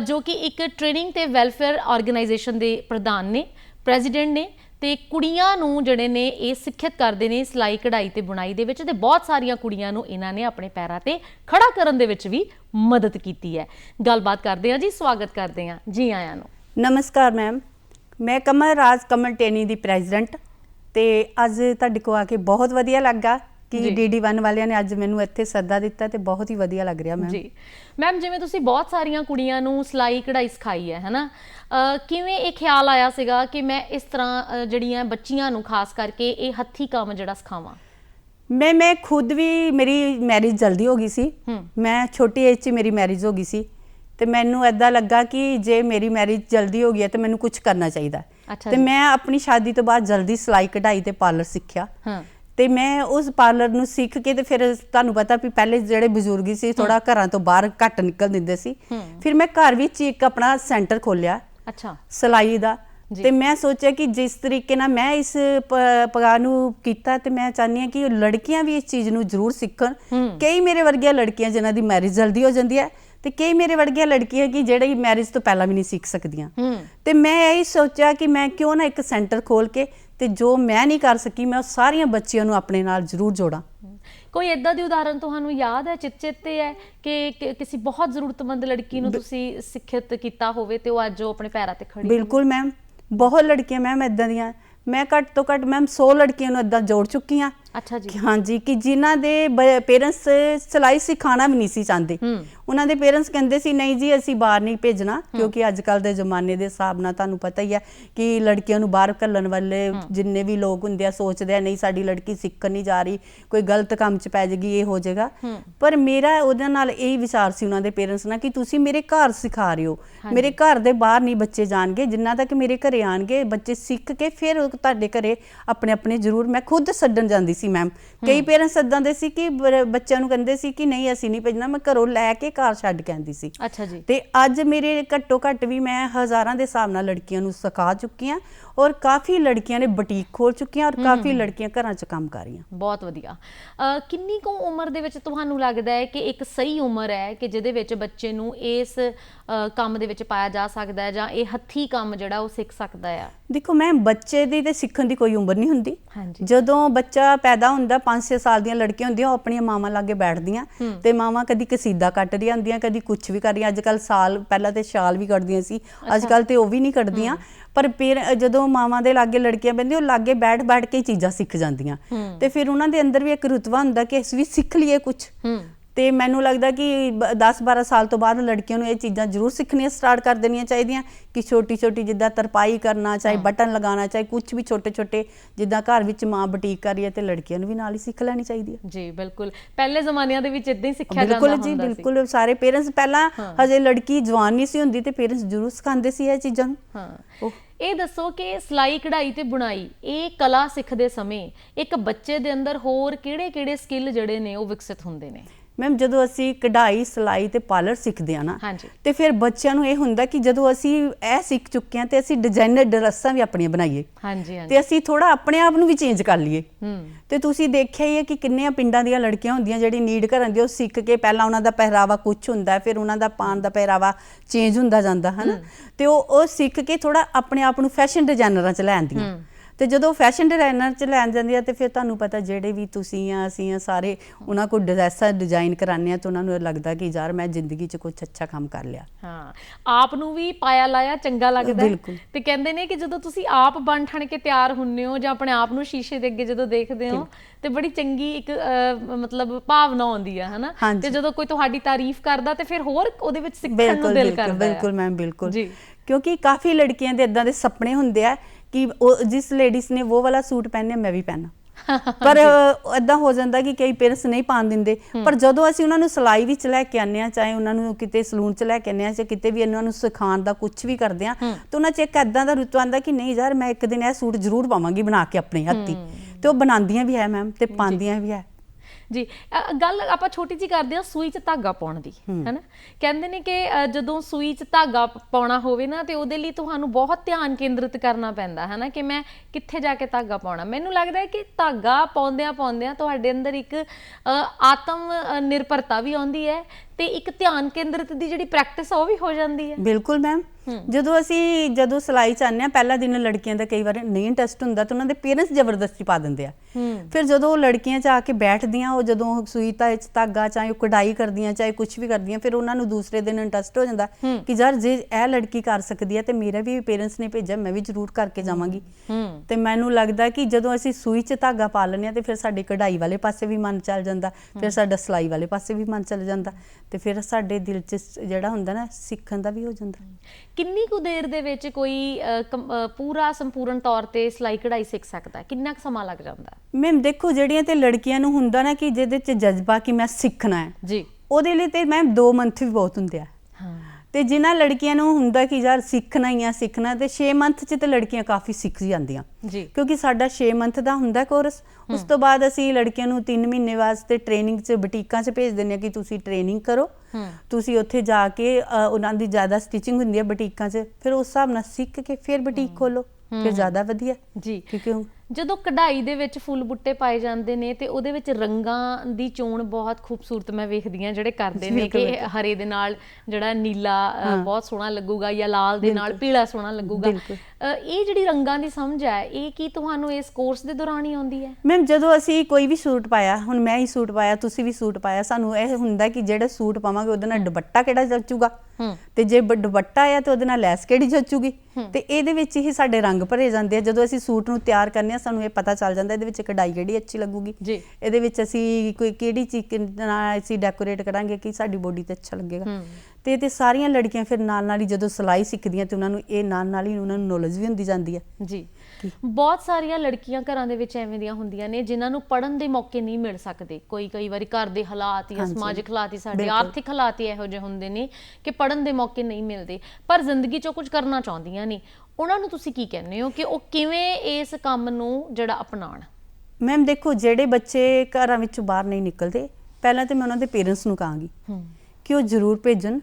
ਜੋ ਕਿ ਇੱਕ ਟ੍ਰੇਨਿੰਗ ਤੇ ਵੈਲਫੇਅਰ ਆਰਗੇਨਾਈਜੇਸ਼ਨ ਦੇ ਪ੍ਰਧਾਨ ਨੇ, ਪ੍ਰੈਜ਼ੀਡੈਂਟ ਨੇ ਤੇ ਕੁੜੀਆਂ ਨੂੰ ਜਿਹੜੇ ਨੇ ਇਹ ਸਿੱਖਿਅਤ ਕਰਦੇ ਨੇ ਸਿਲਾਈ, ਕਢਾਈ ਤੇ ਬੁਣਾਈ ਦੇ ਵਿੱਚ ਤੇ ਬਹੁਤ ਸਾਰੀਆਂ ਕੁੜੀਆਂ ਨੂੰ ਇਹਨਾਂ ਨੇ ਆਪਣੇ ਪੈਰਾਂ ਤੇ ਖੜਾ ਕਰਨ ਦੇ ਵਿੱਚ ਵੀ ਮਦਦ ਕੀਤੀ ਹੈ। ਗੱਲਬਾਤ ਕਰਦੇ ਹਾਂ ਜੀ, ਸਵਾਗਤ ਕਰਦੇ ਹਾਂ। ਜੀ ਆਇਆਂ ਨੂੰ। ਨਮਸਕਾਰ ਮੈਮ। ਮੈਂ ਕਮਲ ਰਾਜ ਕਮਲ ਟੇਨੀ ਦੀ ਪ੍ਰੈਜ਼ੀਡੈਂਟ। ਤੇ ਅੱਜ ਤੁਹਾਡੇ ਕੋ ਆ ਕੇ ਬਹੁਤ ਵਧੀਆ ਲੱਗਾ ਕਿ ਜੀ। ਡੀਡੀ 1 ਵਾਲਿਆਂ ਨੇ ਅੱਜ ਮੈਨੂੰ ਇੱਥੇ ਸੱਦਾ ਦਿੱਤਾ ਤੇ ਬਹੁਤ ਹੀ ਵਧੀਆ ਲੱਗ ਰਿਹਾ ਮੈਮ ਜੀ। ਮੈਮ ਜਿਵੇਂ ਤੁਸੀਂ ਬਹੁਤ ਸਾਰੀਆਂ ਕੁੜੀਆਂ ਨੂੰ ਸਿਲਾਈ ਕਢਾਈ ਸਿਖਾਈ ਹੈ ਹੈਨਾ? ਕਿਵੇਂ ਇਹ ਖਿਆਲ ਆਇਆ ਸੀਗਾ ਕਿ ਮੈਂ ਇਸ ਤਰ੍ਹਾਂ ਜਿਹੜੀਆਂ ਬੱਚੀਆਂ ਨੂੰ ਖਾਸ ਕਰਕੇ ਇਹ ਹੱਥੀ ਕੰਮ ਜਿਹੜਾ ਸਿਖਾਵਾਂ? ਮੈਂ ਮੈਂ ਖੁਦ ਵੀ ਮੇਰੀ ਮੈਰਿਜ ਜਲਦੀ ਹੋ ਗਈ ਸੀ। ਮੈਂ ਛੋਟੀ ਏਜ 'ਚ ਮੇਰੀ ਮੈਰਿਜ ਹੋ ਗਈ ਸੀ। ਤੇ ਮੈਨੂੰ ਐਦਾਂ ਲੱਗਾ ਕਿ ਜੇ ਮੇਰੀ ਮੈਰਿਜ ਜਲਦੀ ਹੋ ਗਈ ਹੈ ਤੇ ਮੈਨੂੰ ਕੁਝ ਕਰਨਾ ਚਾਹੀਦਾ ਅੱਛਾ ਤੇ ਜੀ। ਮੈਂ ਆਪਣੀ ਸ਼ਾਦੀ ਤੋਂ ਬਾਅਦ ਜਲਦੀ ਸਿਲਾਈ ਕਢਾਈ ਤੇ ਪਾਰਲਰ ਸਿੱਖਿਆ। ਹਾਂ। ਤੇ ਮੈਂ ਉਸ ਪਾਰਲਰ ਨੂੰ ਸਿੱਖ ਕੇ ਤੇ ਫਿਰ ਤੁਹਾਨੂੰ ਪਤਾ ਵੀ ਪਹਿਲੇ ਜਿਹੜੇ ਬਜ਼ੁਰਗ ਸੀ ਥੋੜਾ ਘਰਾਂ ਤੋਂ ਬਾਹਰ ਘੱਟ ਨਿਕਲ ਦਿੰਦੇ ਸੀ। ਹੂੰ। ਫਿਰ ਮੈਂ ਘਰ ਵਿੱਚ ਹੀ ਇੱਕ ਆਪਣਾ ਸੈਂਟਰ ਖੋਲਿਆ ਅੱਛਾ। ਸਿਲਾਈ ਦਾ। ਜੀ। ਤੇ ਮੈਂ ਸੋਚਿਆ ਕਿ ਜਿਸ ਤਰੀਕੇ ਨਾਲ ਮੈਂ ਇਸ ਪ- ਪਗਾ ਨੂੰ ਕੀਤਾ ਤੇ ਮੈਂ ਚਾਹੁੰਦੀ ਹਾਂ ਕਿ ਲੜਕੀਆਂ ਵੀ ਇਸ ਚੀਜ਼ ਨੂੰ ਜ਼ਰੂਰ ਸਿੱਖਣ। ਹੂੰ। ਕਈ ਮੇਰੇ ਵਰਗੀਆਂ ਲੜਕੀਆਂ ਜਿਨ੍ਹਾਂ ਦੀ ਮੈਰਿਜ ਜਲਦੀ ਹੋ ਜਾਂਦੀ ਹੈ। ਤੇ ਕਈ ਮੇਰੇ ਵਰਗੀਆਂ ਲੜਕੀਆਂ ਕਿ ਜਿਹੜੀ ਮੈਰਿਜ ਤੋਂ ਪਹਿਲਾਂ ਵੀ ਨਹੀਂ ਸਿੱਖ ਸਕਦੀਆਂ। ਤੇ ਮੈਂ ਇਹ ਸੋਚਿਆ ਕਿ ਮੈਂ ਕਿਉਂ ਨਾ ਇੱਕ ਸੈਂਟਰ ਖੋਲ ਕੇ ਤੇ ਜੋ ਮੈਂ ਨਹੀਂ ਕਰ ਸਕੀ ਮੈਂ ਉਹ ਸਾਰੀਆਂ ਬੱਚੀਆਂ ਨੂੰ ਆਪਣੇ ਨਾਲ ਜ਼ਰੂਰ ਜੋੜਾਂ। ਕੋਈ ਇਦਾਂ ਦੀ ਉਦਾਹਰਨ ਤੁਹਾਨੂੰ ਯਾਦ ਹੈ ਚਿੱਤੇ ਹੈ ਕਿ ਕਿਸੇ ਬਹੁਤ ਜ਼ਰੂਰਤਮੰਦ ਲੜਕੀ ਨੂੰ ਤੁਸੀਂ ਸਿੱਖਿਅਤ ਕੀਤਾ ਹੋਵੇ ਤੇ ਉਹ ਅੱਜ ਉਹ ਆਪਣੇ ਪੈਰਾਂ ਤੇ ਖੜੀ ਬਿਲਕੁਲ ਮੈਮ ਬਹੁਤ ਲੜਕੀਆਂ ਮੈਮ ਇਦਾਂ ਦੀਆਂ। ਮੈਂ ਘੱਟ ਤੋਂ ਘੱਟ ਮੈਮ 100 ਲੜਕੀਆਂ ਨੂੰ ਇਦਾਂ ਜੋੜ ਚੁੱਕੀ ਹਾਂ। ਅੱਛਾ ਜੀ। ਹਾਂਜੀ ਕਿ ਜਿਨ੍ਹਾਂ ਦੇ ਪੇਰੈਂਟਸ ਸਿਲਾਈ ਸਿਖਾਣਾ ਵੀ ਨਹੀਂ ਸੀ ਚਾਹੁੰਦੇ। ਉਹਨਾਂ ਦੇ ਪੇਰੈਂਟਸ ਕਹਿੰਦੇ ਸੀ ਨਹੀਂ ਜੀ ਅਸੀਂ ਬਾਹਰ ਨਹੀਂ ਭੇਜਣਾ ਕਿਉਂਕਿ ਅੱਜ ਕੱਲ ਦੇ ਜ਼ਮਾਨੇ ਦੇ ਹਿਸਾਬ ਨਾਲ ਤੁਹਾਨੂੰ ਪਤਾ ਹੀ ਹੈ ਕਿ ਲੜਕੀਆਂ ਨੂੰ ਬਾਹਰ ਘੱਲਣ ਵਾਲੇ ਜਿੰਨੇ ਵੀ ਲੋਕ ਹੁੰਦੇ ਆ ਸੋਚਦੇ ਆ ਨਹੀਂ ਸਾਡੀ ਲੜਕੀ ਸਿੱਖਣ ਨਹੀਂ ਜਾ ਰਹੀ ਕੋਈ ਗਲਤ ਕੰਮ 'ਚ ਪੈ ਜਾਏਗੀ ਇਹ ਹੋ ਜਾਏਗਾ। ਪਰ ਮੇਰਾ ਉਹਦੇ ਨਾਲ ਇਹ ਵਿਚਾਰ ਸੀ ਉਹਨਾਂ ਦੇ ਪੇਰੈਂਟਸ ਨਾਲ ਕਿ ਤੁਸੀਂ ਮੇਰੇ ਘਰ ਸਿਖਾ ਰਹੇ ਹੋ। ਮੇਰੇ ਘਰ ਦੇ ਬਾਹਰ ਨਹੀਂ ਬੱਚੇ ਜਾਣਗੇ ਜਿੰਨਾ ਤੱਕ ਮੇਰੇ ਘਰੇ ਆਣਗੇ ਬੱਚੇ ਸਿੱਖ ਕੇ ਫਿਰ ਤੁਹਾਡੇ ਘਰੇ ਆਪਣੇ ਆਪਣੇ ਜ਼ਰੂਰ ਮੈਂ ਖੁਦ ਛੱਡਣ ਜਾਂਦੀ ਸੀ। ਮੈਮ ਕਈ ਪੇਰੈਂਟਸ ਇਦਾਂ ਦੇ ਸੀ ਕਿ ਬ- ਬੱਚਿਆਂ ਨੂੰ ਕਹਿੰਦੇ ਸੀ ਕਿ ਨਹੀਂ ਅਸੀਂ ਨਹੀਂ ਭੇਜਣਾ ਮੈਂ ਘਰੋਂ ਲੈ ਕੇ ਘਰ ਛੱਡ ਕੇ ਆਂਦੀ ਸੀ। ਅੱਛਾ ਜੀ। ਤੇ ਅੱਜ ਮੇਰੇ ਘੱਟੋ ਘੱਟ ਵੀ ਮੈਂ ਹਜ਼ਾਰਾਂ ਦੇ ਹਿਸਾਬ ਨਾਲ ਲੜਕੀਆਂ ਨੂੰ ਸਿਖਾ ਚੁੱਕੀ ਹਾਂ ਔਰ ਕਾਫੀ ਲੜਕੀਆਂ ਨੇ ਬੁਟੀਕ ਖੋਲ ਚੁੱਕੀਆਂ ਔਰ ਕਾਫੀ ਲੜਕੀਆਂ ਘਰਾਂ 'ਚ ਕੰਮ ਕਰ ਰਹੀਆਂ। ਬਹੁਤ ਵਧੀਆ। ਕਿੰਨੀ ਕੁ ਉਮਰ ਦੇ ਵਿੱਚ ਤੁਹਾਨੂੰ ਲੱਗਦਾ ਹੈ ਕਿ ਇੱਕ ਸਹੀ ਉਮਰ ਹੈ ਕਿ ਜਿਹਦੇ ਵਿੱਚ ਬੱਚੇ ਨੂੰ ਇਸ ਕੰਮ ਦੇ ਵਿੱਚ ਪਾਇਆ ਜਾ ਸਕਦਾ ਹੈ ਜਾਂ ਇਹ ਹੱਥੀ ਕੰਮ ਜਿਹੜਾ ਉਹ ਸਿੱਖ ਸਕਦਾ ਆ ਦੇਖੋ ਮੈਂ ਬੱਚੇ ਦੀ ਤੇ ਸਿੱਖਣ ਦੀ ਕੋਈ ਉਮਰ ਨਹੀਂ ਹੁੰਦੀ। ਜਦੋਂ ਬੱਚਾ ਪੈਦਾ ਹੁੰਦਾ 5-6 ਸਾਲ ਦੀਆਂ ਲੜਕੀਆਂ ਹੁੰਦੀਆਂ ਉਹ ਆਪਣੀਆਂ ਮਾਵਾਂ ਲਾਗੇ ਬੈਠਦੀਆਂ ਤੇ ਮਾਵਾਂ ਕਦੀ ਕਸੀਦਾ ਕੱਟ ਰਹੀਆਂ ਹੁੰਦੀਆਂ ਕਦੀ ਕੁਝ ਵੀ ਕਰ ਰਹੀਆਂ ਅੱਜ ਕੱਲ ਸਾਲ ਪਹਿਲਾਂ ਤੇ ਸ਼ਾਲ ਵੀ ਕੱਟਦੀਆਂ ਸੀ ਅੱਜ ਕੱਲ ਤੇ ਉਹ ਵੀ ਨਹੀਂ ਕੱਟਦੀਆਂ ਪਰ ਫਿਰ ਜਦੋਂ ਮਾਵਾਂ ਦੇ ਲਾਗੇ ਲੜਕੀਆਂ ਬੈਠਦੀਆਂ ਉਹ ਲਾਗੇ ਬੈਠ ਬੈਠ ਕੇ ਚੀਜ਼ਾਂ ਸਿੱਖ ਜਾਂਦੀਆਂ। ਤੇ ਫਿਰ ਉਹਨਾਂ ਦੇ ਅੰਦਰ ਵੀ ਇੱਕ ਰੁਤਬਾ ਹੁੰਦਾ ਕਿ ਅਸੀਂ ਵੀ ਸਿੱਖ ਲਈਏ ਕੁਝ ਤੇ ਮੈਨੂੰ ਲੱਗਦਾ ਕਿ 10-12 ਸਾਲ ਤੋਂ ਬਾਅਦ ਲੜਕੀਆਂ ਨੂੰ ਇਹ ਚੀਜ਼ਾਂ ਜ਼ਰੂਰ ਸਿੱਖਣੀਆਂ ਸਟਾਰਟ ਕਰ ਦੇਣੀਆਂ ਚਾਹੀਦੀਆਂ ਕਿ ਛੋਟੀ-ਛੋਟੀ ਜਿੱਦਾਂ ਤਰਪਾਈ ਕਰਨਾ ਚਾਹੇ ਬਟਨ ਲਗਾਉਣਾ ਚਾਹੇ ਕੁਝ ਵੀ ਛੋਟੇ-ਛੋਟੇ ਜਿੱਦਾਂ ਘਰ ਵਿੱਚ ਮਾਂ ਬੁਟੀਕ ਕਰ ਰਹੀ ਹੈ ਤੇ ਲੜਕੀਆਂ ਨੂੰ ਵੀ ਨਾਲ ਹੀ ਸਿੱਖ ਲੈਣੀ ਚਾਹੀਦੀ ਹੈ। ਜੀ ਬਿਲਕੁਲ। ਪਹਿਲੇ ਜ਼ਮਾਨਿਆਂ ਦੇ ਵਿੱਚ ਇਦਾਂ ਹੀ ਸਿੱਖਿਆ ਜਾਂਦਾ ਬਿਲਕੁਲ ਜੀ ਹੁੰਦਾ ਸੀ। ਬਿਲਕੁਲ। ਸਾਰੇ ਪੇਰੈਂਟਸ ਪਹਿਲਾਂ। ਹਜੇ ਲੜਕੀ ਜਵਾਨ ਨਹੀਂ ਸੀ ਹੁੰਦੀ ਤੇ ਪੇਰੈਂਟਸ ਜ਼ਰੂਰ ਸਿਖਾਉਂਦੇ ਸੀ ਇਹ ਚੀਜ਼ਾਂ ਨੂੰ। ਹਾਂ। ਇਹ ਦੱਸੋ ਕਿ ਸਿਲਾਈ ਕਢਾਈ ਤੇ ਬੁਣਾਈ ਇਹ ਕਲਾ ਸਿੱਖਦੇ ਸਮੇਂ ਇੱਕ ਬੱਚੇ ਦੇ ਅੰਦਰ ਹੋਰ ਕਿਹੜੇ-ਕਿਹੜੇ ਸਕਿੱਲ ਜਿਹੜੇ ਨੇ ਉਹ ਵਿਕਸਿਤ ਹੁੰਦੇ ਨੇ? ਮੈਮ ਜਦੋਂ ਅਸੀਂ ਕਢਾਈ ਸਿਲਾਈ ਤੇ ਪਾਰਲਰ ਸਿੱਖਦੇ ਆ ਨਾ ਹਾਂਜੀ। ਤੇ ਫਿਰ ਬੱਚਿਆਂ ਨੂੰ ਇਹ ਹੁੰਦਾ ਕਿ ਜਦੋਂ ਅਸੀਂ ਇਹ ਸਿੱਖ ਚੁੱਕੇ ਹਾਂ ਤੇ ਅਸੀਂ ਡਿਜ਼ਾਈਨਰ ਡਰੈਸਾਂ ਵੀ ਆਪਣੀਆਂ ਬਣਾਈਏ। ਹਾਂਜੀ ਹਾਂਜੀ। ਤੇ ਅਸੀਂ ਥੋੜਾ ਆਪਣੇ ਆਪ ਨੂੰ ਵੀ ਚੇਂਜ ਕਰ ਲਈਏ। ਹੂੰ। ਤੇ ਤੁਸੀਂ ਦੇਖਿਆ ਹੀ ਹੈ ਕਿ ਕਿੰਨੀਆਂ ਪਿੰਡਾਂ ਦੀਆਂ ਲੜਕੀਆਂ ਹੁੰਦੀਆਂ ਜਿਹੜੀ ਨੀਡ ਕਰਨ ਦੀ ਉਹ ਸਿੱਖ ਕੇ ਪਹਿਲਾਂ ਉਹਨਾਂ ਦਾ ਪਹਿਰਾਵਾ ਕੁਝ ਹੁੰਦਾ ਹੈ, ਫਿਰ ਉਹਨਾਂ ਦਾ ਪਾਣ ਦਾ ਪਹਿਰਾਵਾ ਚੇਂਜ ਹੁੰਦਾ ਜਾਂਦਾ ਹਨਾ? ਤੇ ਉਹ ਉਹ ਸਿੱਖ ਕੇ ਥੋੜਾ ਆਪਣੇ ਆਪ ਨੂੰ ਫੈਸ਼ਨ ਡਿਜ਼ਾਈਨਰਾਂ ਚ ਲੈ ਆਂਦੀਆਂ। ਤੇ ਜਦੋਂ ਫੈਸ਼ਨ ਡਿਜ਼ਾਈਨਰ ਚ ਲੈਣ ਜਾਂਦੀ ਆ ਤੇ ਫਿਰ ਤੁਹਾਨੂੰ ਪਤਾ ਜਿਹੜੇ ਵੀ ਤੁਸੀਂ ਆ ਅਸੀਂ ਆ ਸਾਰੇ ਉਹਨਾਂ ਕੋਲ ਡਰੈਸਾਂ ਡਿਜ਼ਾਈਨ ਕਰਾਉਂਦੇ ਆ ਤਾਂ ਉਹਨਾਂ ਨੂੰ ਲੱਗਦਾ ਕਿ ਯਾਰ ਮੈਂ ਜ਼ਿੰਦਗੀ 'ਚ ਕੁਝ ਅੱਛਾ ਕੰਮ ਕਰ ਲਿਆ ਹਾਂ ਆਪ ਨੂੰ ਵੀ ਪਾਇਆ ਲਾਇਆ ਚੰਗਾ ਲੱਗਦਾ। ਤੇ ਕਹਿੰਦੇ ਨੇ ਕਿ ਜਦੋਂ ਤੁਸੀਂ ਆਪ ਬਣ ਠਣ ਕੇ ਤਿਆਰ ਹੁੰਨੇ ਹੋ ਜਾਂ ਆਪਣੇ ਆਪ ਨੂੰ ਸ਼ੀਸ਼ੇ ਦੇ ਅੱਗੇ ਜਦੋਂ ਦੇਖਦੇ ਹੋ ਤੇ ਬੜੀ ਚੰਗੀ ਇੱਕ ਮਤਲਬ ਭਾਵਨਾ ਆਉਂਦੀ ਆ ਹਨਾ। ਤੇ ਜਦੋਂ ਕੋਈ ਤੁਹਾਡੀ ਤਾਰੀਫ ਕਰਦਾ ਤੇ ਫਿਰ ਹੋਰ ਉਹਦੇ ਵਿੱਚ ਸਿੱਖਣ ਨੂੰ ਦਿਲ ਕਰਦਾ ਬਿਲਕੁਲ ਮੈਮ ਬਿਲਕੁਲ ਜੀ। ਕਿਉਂਕਿ ਕਾਫੀ ਲੜਕੀਆਂ ਦੇ ਇਦਾਂ ਦੇ ਸੁਪਨੇ ਹੁੰਦੇ ਆ ਕਿ ਉਹ ਜਿਸ ਲੇਡੀਜ਼ ਨੇ ਉਹ ਵਾਲਾ ਸੂਟ ਪਹਿਨਿਆ ਮੈਂ ਵੀ ਪਹਿਨਾ। ਪਰ ਇਦਾਂ ਹੋ ਜਾਂਦਾ ਕਿ ਕਈ ਪੇਰੈਂਟਸ ਨਹੀਂ ਪਾਣ ਦਿੰਦੇ। ਪਰ ਜਦੋਂ ਅਸੀਂ ਉਹਨਾਂ ਨੂੰ ਸਿਲਾਈ ਵਿੱਚ ਲੈ ਕੇ ਆਉਂਦੇ ਆ ਚਾਹੇ ਉਹਨਾਂ ਨੂੰ ਕਿਤੇ ਸਲੂਨ 'ਚ ਲੈ ਕੇ ਆਉਂਦੇ ਆ ਜਾਂ ਕਿਤੇ ਵੀ ਇਹਨਾਂ ਨੂੰ ਸਿਖਾਉਣ ਦਾ ਕੁਝ ਵੀ ਕਰਦੇ ਆ ਤਾਂ ਉਹਨਾਂ 'ਚ ਇੱਕ ਇਦਾਂ ਦਾ ਰੁਤਬਾ ਆਉਂਦਾ ਕਿ ਨਹੀਂ ਯਾਰ ਮੈਂ ਇੱਕ ਦਿਨ ਇਹ ਸੂਟ ਜ਼ਰੂਰ ਪਾਵਾਂਗੀ ਬਣਾ ਕੇ ਆਪਣੇ ਹੱਥੀ। ਤੇ ਉਹ ਬਣਾਉਂਦੀਆਂ ਵੀ ਹੈ ਮੈਮ ਤੇ ਪਾਉਂਦੀਆਂ ਵੀ ਹੈ। ਜੀ ਗੱਲ ਆਪਾਂ ਛੋਟੀ ਜੀ ਕਰਦੇ ਹਾਂ ਸੂਈ 'ਚ ਧਾਗਾ ਪਾਉਣ ਦੀ ਹੈਨਾ? ਕਹਿੰਦੇ ਨੇ ਕਿ ਜਦੋਂ ਸੂਈ 'ਚ ਧਾਗਾ ਪਾਉਣਾ ਹੋਵੇ ਨਾ ਤੇ ਉਹਦੇ ਲਈ ਤੁਹਾਨੂੰ ਬਹੁਤ ਧਿਆਨ ਕੇਂਦਰਿਤ ਕਰਨਾ ਪੈਂਦਾ ਹੈ ਨਾ ਕਿ ਮੈਂ ਕਿੱਥੇ ਜਾ ਕੇ ਧਾਗਾ ਪਾਉਣਾ? ਮੈਨੂੰ ਲੱਗਦਾ ਹੈ ਕਿ ਧਾਗਾ ਪਾਉਂਦਿਆਂ ਪਾਉਂਦਿਆਂ ਤੁਹਾਡੇ ਅੰਦਰ ਇੱਕ ਆਤਮ ਨਿਰਭਰਤਾ ਵੀ ਆਉਂਦੀ ਹੈ ਤੇ ਇੱਕ ਧਿਆਨ ਕੇਂਦਰਿਤ ਦੀ ਜਿਹੜੀ ਪ੍ਰੈਕਟਿਸ ਆ ਉਹ ਵੀ ਹੋ ਜਾਂਦੀ ਹੈ। ਬਿਲਕੁਲ ਮੈਮ ਜਦੋਂ ਅਸੀਂ ਜਦੋਂ ਸਿਲਾਈ ਚ ਆਉਂਦੇ ਹਾਂ ਪਹਿਲਾ ਦਿਨ ਲੜਕੀਆਂ ਦਾ ਕਈ ਵਾਰ ਨਹੀਂ ਇੰਟਰਸਟ ਹੁੰਦਾ ਤਾਂ ਉਹਨਾਂ ਦੇ ਪੇਰੈਂਟਸ ਜ਼ਬਰਦਸਤੀ ਪਾ ਦਿੰਦੇ ਆ। ਫਿਰ ਜਦੋਂ ਉਹ ਲੜਕੀਆਂ ਚ ਆ ਕੇ ਬੈਠਦੀਆਂ ਉਹ ਜਦੋਂ ਸੂਈ ਤਾਂ ਧਾਗਾ ਚਾਹੇ ਉਹ ਕਢਾਈ ਕਰਦੀਆਂ ਚਾਹੇ ਕੁਝ ਵੀ ਕਰਦੀਆਂ ਫਿਰ ਉਹਨਾਂ ਨੂੰ ਦੂਸਰੇ ਦਿਨ ਇੰਟਰਸਟ ਹੋ ਜਾਂਦਾ ਕਿ ਯਾਰ ਜੇ ਇਹ ਲੜਕੀ ਕਰ ਸਕਦੀ ਹੈ ਤੇ ਮੇਰਾ ਵੀ ਪੇਰੈਂਟਸ ਨੇ ਭੇਜਿਆ ਮੈਂ ਵੀ ਜ਼ਰੂਰ ਕਰਕੇ ਜਾਵਾਂਗੀ। ਤੇ ਮੈਨੂੰ ਲੱਗਦਾ ਕਿ ਜਦੋਂ ਅਸੀਂ ਸੂਈ 'ਚ ਧਾਗਾ ਪਾ ਲੈਂਦੇ ਹਾਂ ਤੇ ਫਿਰ ਸਾਡੇ ਕਢਾਈ ਵਾਲੇ ਪਾਸੇ ਵੀ ਮਨ ਚੱਲ ਜਾਂਦਾ ਫਿਰ ਸਾਡਾ ਸਿਲਾਈ ਵਾਲੇ ਪਾਸੇ ਵੀ ਮਨ ਚੱਲ ਜਾਂਦਾ ਤੇ ਫਿਰ ਸਾਡੇ ਦਿਲ 'ਚ ਜਿਹੜਾ ਹੁੰਦਾ ਨਾ ਸਿੱਖਣ ਦਾ ਵੀ ਹੋ ਜਾਂਦਾ। ਕਿੰਨੀ ਕੁ ਦੇਰ ਦੇ ਵਿੱਚ ਕੋਈ ਪੂਰਾ ਸੰਪੂਰਨ ਤੌਰ ਤੇ ਸਿਲਾਈ ਕਢਾਈ ਸਿੱਖ ਸਕਦਾ? ਕਿੰਨਾ ਕੁ ਸਮਾਂ ਲੱਗ ਜਾਂਦਾ? ਮੈਮ ਦੇਖੋ ਜਿਹੜੀਆਂ ਤੇ ਲੜਕੀਆਂ ਨੂੰ ਹੁੰਦਾ ਨਾ ਕਿ ਜਿਹਦੇ 'ਚ ਜਜ਼ਬਾ ਕਿ ਮੈਂ ਸਿੱਖਣਾ ਹੈ। ਜੀ। ਉਹਦੇ ਲਈ ਤੇ ਮੈਮ 2 ਮੰਥ ਵੀ ਬਹੁਤ ਹੁੰਦੇ ਆ। ਤੇ ਜਿਨ੍ਹਾਂ ਲੜਕੀਆਂ ਨੂੰ ਹੁੰਦਾ ਕਿ ਯਾਰ ਸਿੱਖਣਾ ਹੀ ਆ ਸਿੱਖਣਾ ਤੇ 6 ਮੰਥ 'ਚ ਤੇ ਲੜਕੀਆਂ ਕਾਫੀ ਸਿੱਖ ਜਾਂਦੀਆਂ। ਜੀ। ਕਿਉਂਕਿ ਸਾਡਾ 6 ਮੰਥ ਦਾ ਹੁੰਦਾ ਕੋਰਸ ਉਸ ਤੋਂ ਬਾਅਦ ਅਸੀਂ ਲੜਕੀਆਂ ਨੂੰ 3 ਮਹੀਨੇ ਵਾਸਤੇ ਟ੍ਰੇਨਿੰਗ 'ਚ ਬੁਟੀਕਾਂ 'ਚ ਭੇਜ ਦਿੰਦੇ ਹਾਂ ਕਿ ਤੁਸੀਂ ਟ੍ਰੇਨਿੰਗ ਕਰੋ। ਤੁਸੀਂ ਉੱਥੇ ਜਾ ਕੇ ਉਹਨਾਂ ਦੀ ਜ਼ਿਆਦਾ ਸਟਿਚਿੰਗ ਹੁੰਦੀ ਹੈ ਬੁਟੀਕਾਂ 'ਚ। ਫਿਰ ਉਸ ਹਿਸਾਬ ਨਾਲ ਸਿੱਖ ਕੇ ਫਿਰ ਬੁਟੀਕ ਖੋਲੋ ਫਿਰ ਜ਼ਿਆਦਾ ਵਧੀਆ। ਜੀ। ਕਿਉਂਕਿ ਜਦੋਂ ਕਢਾਈ ਦੇ ਵਿੱਚ ਫੁੱਲ ਬੁੱਟੇ ਪਾਏ ਜਾਂਦੇ ਨੇ ਤੇ ਉਹਦੇ ਵਿੱਚ ਰੰਗਾਂ ਦੀ ਚੋਣ ਬਹੁਤ ਖੂਬਸੂਰਤ ਮੈਂ ਵੇਖਦੀ ਆ ਜਿਹੜੇ ਕਰਦੇ ਨੇ ਕਿ ਹਰੇ ਦੇ ਨਾਲ ਜਿਹੜਾ ਨੀਲਾ ਬਹੁਤ ਸੋਹਣਾ ਲੱਗੂਗਾ ਜਾਂ ਲਾਲ ਦੇ ਨਾਲ ਪੀਲਾ ਸੋਹਣਾ ਲੱਗੂਗਾ। ਇਹ ਜਿਹੜੀ ਰੰਗਾਂ ਦੀ ਸਮਝ ਹੈ ਇਹ ਕੀ ਤੁਹਾਨੂੰ ਇਸ ਕੋਰਸ ਦੇ ਦੌਰਾਨ ਹੀ ਆਉਂਦੀ ਹੈ? ਮੈਮ ਜਦੋਂ ਅਸੀਂ ਕੋਈ ਵੀ ਸੂਟ ਪਾਇਆ ਹੁਣ ਮੈਂ ਹੀ ਸੂਟ ਪਾਇਆ ਤੁਸੀਂ ਵੀ ਸੂਟ ਪਾਇਆ ਸਾਨੂੰ ਇਹ ਹੁੰਦਾ ਕਿ ਜਿਹੜਾ ਸੂਟ ਪਾਵਾਂਗੇ ਉਹਦੇ ਨਾਲ ਦੁਪੱਟਾ ਕਿਹੜਾ ਜੱਚੂਗਾ? ਤੇ ਜੇ ਦੁਪੱਟਾ ਆ ਤੇ ਉਹਦੇ ਨਾਲ ਲੈਸ ਕਿਹੜੀ ਜੱਚੂਗੀ? ਤੇ ਇਹਦੇ ਵਿੱਚ ਹੀ ਸਾਡੇ ਰੰਗ ਭਰੇ ਜਾਂਦੇ ਆ। ਜਦੋਂ ਅਸੀਂ ਸੂਟ ਨੂੰ ਤਿਆਰ ਕਰਨੇ ਆ ਸਾਨੂੰ ਇਹ ਪਤਾ ਚੱਲ ਜਾਂਦਾ ਇਹਦੇ ਵਿੱਚ ਕਢਾਈ ਕਿਹੜੀ ਅੱਛੀ ਲੱਗੂਗੀ। ਇਹਦੇ ਵਿੱਚ ਅਸੀਂ ਕੋਈ ਕਿਹੜੀ ਚੀਜ਼ ਨਾਲ ਅਸੀਂ ਡੈਕੋਰੇਟ ਕਰਾਂਗੇ ਕਿ ਸਾਡੀ ਬੋਡੀ ਤੇ ਅੱਛਾ ਲੱਗੇਗਾ। ਤੇ ਤੇ ਸਾਰੀਆਂ ਲੜਕੀਆਂ ਫਿਰ ਨਾਲ ਨਾਲ ਹੀ ਜਦੋਂ ਸਿਲਾਈ ਸਿੱਖਦੀਆਂ ਤੇ ਉਹਨਾਂ ਨੂੰ ਇਹ ਨਾਲ ਨਾਲ ਹੀ ਉਹਨਾਂ ਨੂੰ ਨੌਲੇਜ ਵੀ ਹੁੰਦੀ ਜਾਂਦੀ ਹੈ ਜੀ। ਬਹੁਤ ਸਾਰੀਆਂ ਲੜਕੀਆਂ ਘਰਾਂ ਦੇ ਵਿੱਚ ਐਵੇਂ ਦੀਆਂ ਹੁੰਦੀਆਂ ਨੇ ਜਿਨ੍ਹਾਂ ਨੂੰ ਪੜਨ ਦੇ ਮੌਕੇ ਨਹੀਂ ਮਿਲ ਸਕਦੇ। ਕੋਈ ਕਈ ਵਾਰੀ ਘਰ ਦੇ ਹਾਲਾਤ ਜਾਂ। ਸਮਾਜਿਕ ਹਾਲਾਤ ਹੀ ਸਾਡੇ। ਆਰਥਿਕ ਹਾਲਾਤ ਹੀ ਇਹੋ ਜਿਹੇ ਹੁੰਦੇ ਨੇ ਕਿ ਪੜਨ ਦੇ ਮੌਕੇ ਨਹੀਂ ਮਿਲਦੇ। ਪਰ ਜ਼ਿੰਦਗੀ 'ਚੋਂ ਕੁਝ ਕਰਨਾ ਚਾਹੁੰਦੀਆਂ ਨੇ। ਉਹਨਾਂ ਨੂੰ ਤੁਸੀਂ ਕੀ ਕਹਿੰਦੇ ਹੋ ਕਿ ਉਹ ਕਿਵੇਂ ਇਸ ਕੰਮ ਨੂੰ ਜਿਹੜਾ ਅਪਣਾਉਣ? ਮੈਮ ਦੇਖੋ ਜਿਹੜੇ ਬੱਚੇ ਘਰਾਂ ਵਿੱਚੋਂ ਬਾਹਰ ਨਹੀਂ ਨਿਕਲਦੇ ਪਹਿਲਾਂ ਤੇ ਮੈਂ ਉਹਨਾਂ ਦੇ ਪੇਰੈਂਟਸ ਨੂੰ ਕਹਾਂਗੀ ਹੂੰ। ਕਿ ਉਹ ਜ਼ਰੂਰ ਭੇਜਣ।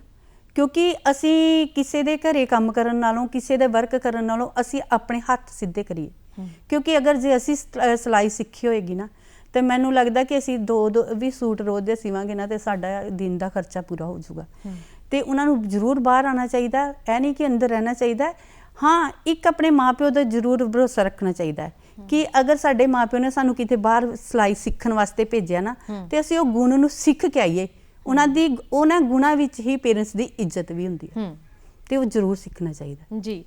ਕਿਉਂਕਿ ਅਸੀਂ ਕਿਸੇ ਦੇ ਘਰੇ ਕੰਮ ਕਰਨ ਨਾਲੋਂ ਕਿਸੇ ਦੇ ਵਰਕ ਕਰਨ ਨਾਲੋਂ ਅਸੀਂ ਆਪਣੇ ਹੱਥ ਸਿੱਧੇ ਕਰੀਏ। ਕਿਉਂਕਿ ਅਗਰ ਜੇ ਅਸੀਂ ਸਿਲਾਈ ਸਿੱਖੀ ਹੋਏਗੀ ਨਾ ਤੇ ਮੈਨੂੰ ਲੱਗਦਾ ਕਿ ਅਸੀਂ ਦੋ ਦੋ ਵੀ ਸੂਟ ਰੋਜ਼ ਦੇ ਸਿਵਾਂਗੇ ਨਾ ਤੇ ਸਾਡਾ ਦਿਨ ਦਾ ਖਰਚਾ ਪੂਰਾ ਹੋ ਜਾਊਗਾ। ਤੇ ਉਹਨਾਂ ਨੂੰ ਜ਼ਰੂਰ ਬਾਹਰ ਆਉਣਾ ਚਾਹੀਦਾ ਐ ਨਹੀਂ ਕਿ ਅੰਦਰ ਰਹਿਣਾ ਚਾਹੀਦਾ। ਹਾਂ ਇੱਕ ਆਪਣੇ ਮਾਪਿਓ ਦਾ ਜ਼ਰੂਰ ਭਰੋਸਾ ਰੱਖਣਾ ਚਾਹੀਦਾ ਹੈ ਕਿ ਅਗਰ ਸਾਡੇ ਮਾਪਿਓ ਨੇ ਸਾਨੂੰ ਕਿਤੇ ਬਾਹਰ ਸਿਲਾਈ ਸਿੱਖਣ ਵਾਸਤੇ ਭੇਜਿਆ ਨਾ ਤੇ ਅਸੀਂ ਉਹ ਗੁਣ ਨੂੰ ਸਿੱਖ ਕੇ ਆਈਏ। ਉਹਨਾਂ ਦੀ ਉਹਨਾਂ ਗੁਣਾਂ ਵਿੱਚ ਹੀ ਪੇਰੈਂਟਸ ਦੀ ਇੱਜ਼ਤ ਵੀ ਹੁੰਦੀ ਹੈ। ਤੇ ਉਹ ਜ਼ਰੂਰ ਸਿੱਖਣਾ ਚਾਹੀਦਾ। ਜੀ।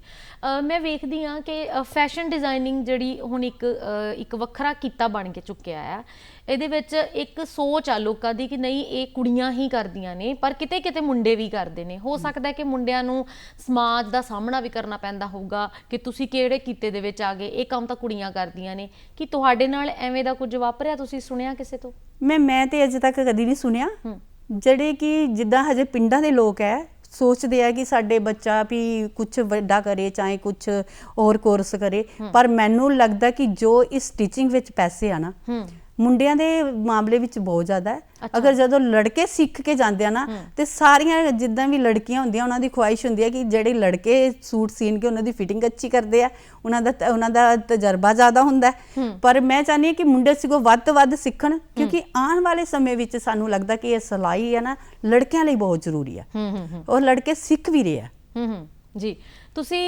ਮੈਂ ਵੇਖਦੀ ਹਾਂ ਕਿ ਫੈਸ਼ਨ ਡਿਜ਼ਾਈਨਿੰਗ ਜਿਹੜੀ ਹੁਣ ਇੱਕ ਇੱਕ ਵੱਖਰਾ ਕੀਤਾ ਬਣ ਕੇ ਚੁੱਕਿਆ ਆ। ਇਹਦੇ ਵਿੱਚ ਇੱਕ ਸੋਚ ਆ ਲੋਕਾਂ ਦੀ ਕਿ ਨਹੀਂ ਇਹ ਕੁੜੀਆਂ ਹੀ ਕਰਦੀਆਂ ਨੇ ਪਰ ਕਿਤੇ ਕਿਤੇ ਮੁੰਡੇ ਵੀ ਕਰਦੇ ਨੇ। ਹੋ ਸਕਦਾ ਹੈ ਕਿ ਮੁੰਡਿਆਂ ਨੂੰ ਸਮਾਜ ਦਾ ਸਾਹਮਣਾ ਵੀ ਕਰਨਾ ਪੈਂਦਾ ਹੋਊਗਾ ਕਿ ਤੁਸੀਂ ਕਿਹੜੇ ਕੀਤੇ ਦੇ ਵਿੱਚ ਆ ਗਏ ਇਹ ਕੰਮ ਤਾਂ ਕੁੜੀਆਂ ਕਰਦੀਆਂ ਨੇ। ਕਿ ਤੁਹਾਡੇ ਨਾਲ ਐਵੇਂ ਦਾ ਕੁਝ ਵਾਪਰਿਆ? ਤੁਸੀਂ ਸੁਣਿਆ ਕਿਸੇ ਤੋਂ? ਮੈਂ ਮੈਂ ਤੇ ਅਜੇ ਤੱਕ ਕਦੀ ਨਹੀਂ ਸੁਣਿਆ। ਜਿਹੜੇ ਕਿ ਜਿੱਦਾਂ ਹਜੇ ਪਿੰਡਾਂ ਦੇ ਲੋਕ ਹੈ ਸੋਚਦੇ ਆ ਕਿ ਸਾਡੇ ਬੱਚਾ ਵੀ ਕੁਝ ਵੱਡਾ ਕਰੇ ਚਾਹੇ ਕੁਝ ਹੋਰ ਕੋਰਸ ਕਰੇ ਪਰ ਮੈਨੂੰ ਲੱਗਦਾ ਕਿ ਜੋ ਇਸ ਟੀਚਿੰਗ ਵਿੱਚ ਪੈਸੇ ਆ ਨਾ ਮੁੰਡਿਆਂ ਦੇ ਮਾਮਲੇ ਵਿੱਚ ਬਹੁਤ ਜ਼ਿਆਦਾ ਹੈ। ਅਗਰ ਜਦੋਂ ਲੜਕੇ ਸਿੱਖ ਕੇ ਜਾਂਦੇ ਆ ਨਾ ਤੇ ਸਾਰੀਆਂ ਜਿੱਦਾਂ ਵੀ ਲੜਕੀਆਂ ਹੁੰਦੀਆਂ ਉਹਨਾਂ ਦੀ ਖੁਆਇਸ਼ ਹੁੰਦੀ ਹੈ ਕਿ ਜਿਹੜੇ ਲੜਕੇ ਸੂਟ ਸੀਨ ਕੇ ਉਹਨਾਂ ਦੀ ਫਿਟਿੰਗ ਅੱਛੀ ਕਰਦੇ ਆ ਉਹਨਾਂ ਦਾ ਉਹਨਾਂ ਦਾ ਤਜਰਬਾ ਜ਼ਿਆਦਾ ਹੁੰਦਾ ਹੈ। ਪਰ ਮੈਂ ਚਾਹੁੰਦੀ ਹਾਂ ਕਿ ਮੁੰਡੇ ਸਿੱਖੋ ਵੱਧ ਤੋਂ ਵੱਧ ਸਿੱਖਣ ਕਿਉਂਕਿ ਆਉਣ ਵਾਲੇ ਸਮੇਂ ਵਿੱਚ ਸਾਨੂੰ ਲੱਗਦਾ ਕਿ ਇਹ ਸਿਲਾਈ ਹੈ ਨਾ ਲੜਕਿਆਂ ਲਈ ਬਹੁਤ ਜ਼ਰੂਰੀ ਹੈ। ਹੂੰ ਹੂੰ ਹੂੰ। ਔਰ ਲੜਕੇ ਸਿੱਖ ਵੀ ਰਹੇ ਆ। ਹੂੰ ਹੂੰ। ਜੀ। ਤੁਸੀਂ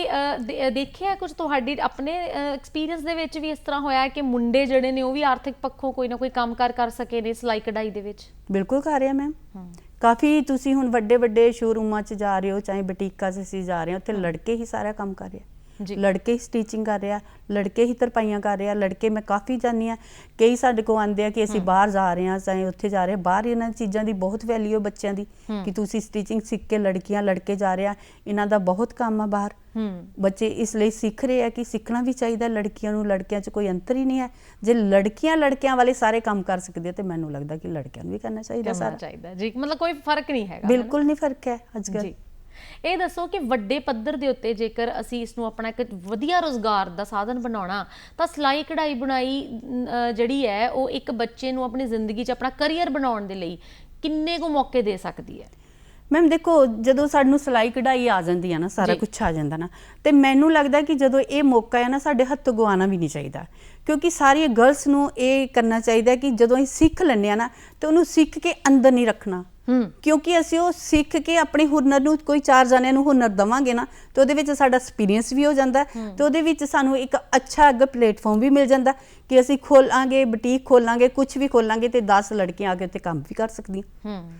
ਦੇਖਿਆ ਕੁਝ ਤੁਹਾਡੀ ਆਪਣੇ ਐਕਸਪੀਰੀਅੰਸ ਦੇ ਵਿੱਚ ਵੀ ਇਸ ਤਰ੍ਹਾਂ ਹੋਇਆ ਕਿ ਮੁੰਡੇ ਜਿਹੜੇ ਨੇ ਉਹ ਵੀ ਆਰਥਿਕ ਪੱਖੋਂ ਕੋਈ ਨਾ ਕੋਈ ਕੰਮਕਾਰ ਕਰ ਸਕੇ ਨੇ ਸਿਲਾਈ ਕਢਾਈ ਦੇ ਵਿੱਚ? ਬਿਲਕੁਲ ਕਰ ਰਿਹਾ ਮੈਮ ਕਾਫੀ ਤੁਸੀਂ ਹੁਣ ਵੱਡੇ ਵੱਡੇ ਸ਼ੋਰੂਮਾਂ 'ਚ ਜਾ ਰਹੇ ਹੋ ਚਾਹੇ ਬੁਟੀਕਾਂ 'ਚ ਅਸੀਂ ਜਾ ਰਹੇ ਹਾਂ ਉੱਥੇ ਲੜਕੇ ਹੀ ਸਾਰਾ ਕੰਮ ਕਰ ਰਿਹਾ ਲੜਕੇ ਹੀ ਸਟੀਚਿੰਗ ਕਰ ਰਿਹਾ ਲੜਕੇ ਹੀ ਤਰਪਾਈਆਂ ਕਰ ਰਿਹਾ ਲੜਕੇ ਮੈਂ ਕਾਫੀ ਜਾਣੀ ਆ ਕਈ ਸਾਡੇ ਕੋ ਆਂਦੇ ਆ ਕਿ ਅਸੀਂ ਬਾਹਰ ਜਾ ਰਹੇ ਹਾਂ ਚਾਹੇ ਉੱਥੇ ਜਾ ਰਹੇ ਬਾਹਰ ਇਹਨਾਂ ਚੀਜ਼ਾਂ ਦੀ ਬਹੁਤ ਵੈਲਿਊ ਬੱਚਿਆਂ ਦੀ ਕਿ ਤੁਸੀਂ ਸਟੀਚਿੰਗ ਸਿੱਖ ਕੇ ਲੜਕੀਆਂ ਲੜਕੇ ਜਾ ਰਹੇ ਆ ਇਹਨਾਂ ਦਾ ਬਹੁਤ ਕੰਮ ਆ ਬਾਹਰ। ਬੱਚੇ ਇਸ ਲਈ ਸਿੱਖ ਰਹੇ ਆ ਕਿ ਸਿੱਖਣਾ ਵੀ ਚਾਹੀਦਾ ਲੜਕੀਆਂ ਨੂੰ ਲੜਕਿਆਂ 'ਚ ਕੋਈ ਅੰਤਰ ਹੀ ਨਹੀਂ ਹੈ। ਜੇ ਲੜਕੀਆਂ ਲੜਕਿਆਂ ਵਾਲੇ ਸਾਰੇ ਕੰਮ ਕਰ ਸਕਦੀਆਂ ਤੇ ਮੈਨੂੰ ਲੱਗਦਾ ਕਿ ਲੜਕਿਆਂ ਨੂੰ ਵੀ ਕਰਨਾ ਚਾਹੀਦਾ ਸਾਰਾ। ਚਾਹੀਦਾ ਜੀ ਮਤਲਬ ਕੋਈ ਫ਼ਰਕ ਨਹੀਂ ਹੈਗਾ ਬਿਲਕੁਲ ਨਹੀਂ ਫ਼ਰਕ ਹੈ ਅੱਜ ਕੱਲ੍ਹ। ਜੀ। ਇਹ ਦੱਸੋ ਕਿ ਵੱਡੇ ਪੱਧਰ ਦੇ ਉੱਤੇ ਜੇਕਰ ਅਸੀਂ ਇਸ ਨੂੰ ਆਪਣਾ ਇੱਕ ਵਧੀਆ ਰੋਜ਼ਗਾਰ ਦਾ ਸਾਧਨ ਬਣਾਉਣਾ ਤਾਂ ਸਿਲਾਈ ਕਢਾਈ ਬੁਣਾਈ ਜਿਹੜੀ ਹੈ ਉਹ ਇੱਕ ਬੱਚੇ ਨੂੰ ਆਪਣੀ ਜ਼ਿੰਦਗੀ 'ਚ ਆਪਣਾ ਕੈਰੀਅਰ ਬਣਾਉਣ ਦੇ ਲਈ ਕਿੰਨੇ ਕੁ ਮੌਕੇ ਦੇ ਸਕਦੀ ਹੈ? ਮੈਮ ਦੇਖੋ ਜਦੋਂ ਸਾਨੂੰ ਸਿਲਾਈ ਕਢਾਈ ਆ ਜਾਂਦੀ ਆ ਨਾ ਸਾਰਾ। ਕੁਝ ਆ ਜਾਂਦਾ ਨਾ ਤੇ ਮੈਨੂੰ ਲੱਗਦਾ ਕਿ ਜਦੋਂ ਇਹ ਮੌਕਾ ਹੈ ਨਾ ਸਾਡੇ ਹੱਥੋਂ ਗਵਾਉਣਾ ਵੀ ਨਹੀਂ ਚਾਹੀਦਾ। ਕਿਉਂਕਿ ਸਾਰੀ ਗਰਲਸ ਨੂੰ ਇਹ ਕਰਨਾ ਚਾਹੀਦਾ ਕਿ ਜਦੋਂ ਅਸੀਂ ਸਿੱਖ ਲੈਂਦੇ ਆ ਨਾ ਤੇ ਉਹਨੂੰ ਸਿੱਖ ਕੇ ਅੰਦਰ ਨਹੀਂ ਰੱਖਣਾ। ਹੂੰ। ਕਿਉਂਕਿ ਅਸੀਂ ਉਹ ਸਿੱਖ ਕੇ ਆਪਣੇ ਹੁਨਰ ਨੂੰ ਕੋਈ ਚਾਰ ਜਣਿਆਂ ਨੂੰ ਹੁਨਰ ਦਵਾਂਗੇ ਨਾ ਤੇ ਉਹਦੇ ਵਿੱਚ ਸਾਡਾ ਐਕਸਪੀਰੀਅੰਸ ਵੀ ਹੋ ਜਾਂਦਾ ਤੇ ਉਹਦੇ ਵਿੱਚ ਸਾਨੂੰ ਇੱਕ ਅੱਛਾ ਅੱਗੇ ਪਲੇਟਫਾਰਮ ਵੀ ਮਿਲ ਜਾਂਦਾ ਕਿ ਅਸੀਂ ਖੋਲਾਂਗੇ ਬੁਟੀਕ ਖੋਲਾਂਗੇ ਕੁਝ ਵੀ ਖੋਲਾਂਗੇ ਤੇ 10 ਲੜਕੀਆਂ ਆ ਕੇ ਉੱਤੇ ਕੰਮ ਵੀ ਕਰ ਸਕਦੀਆਂ। ਹੂੰ।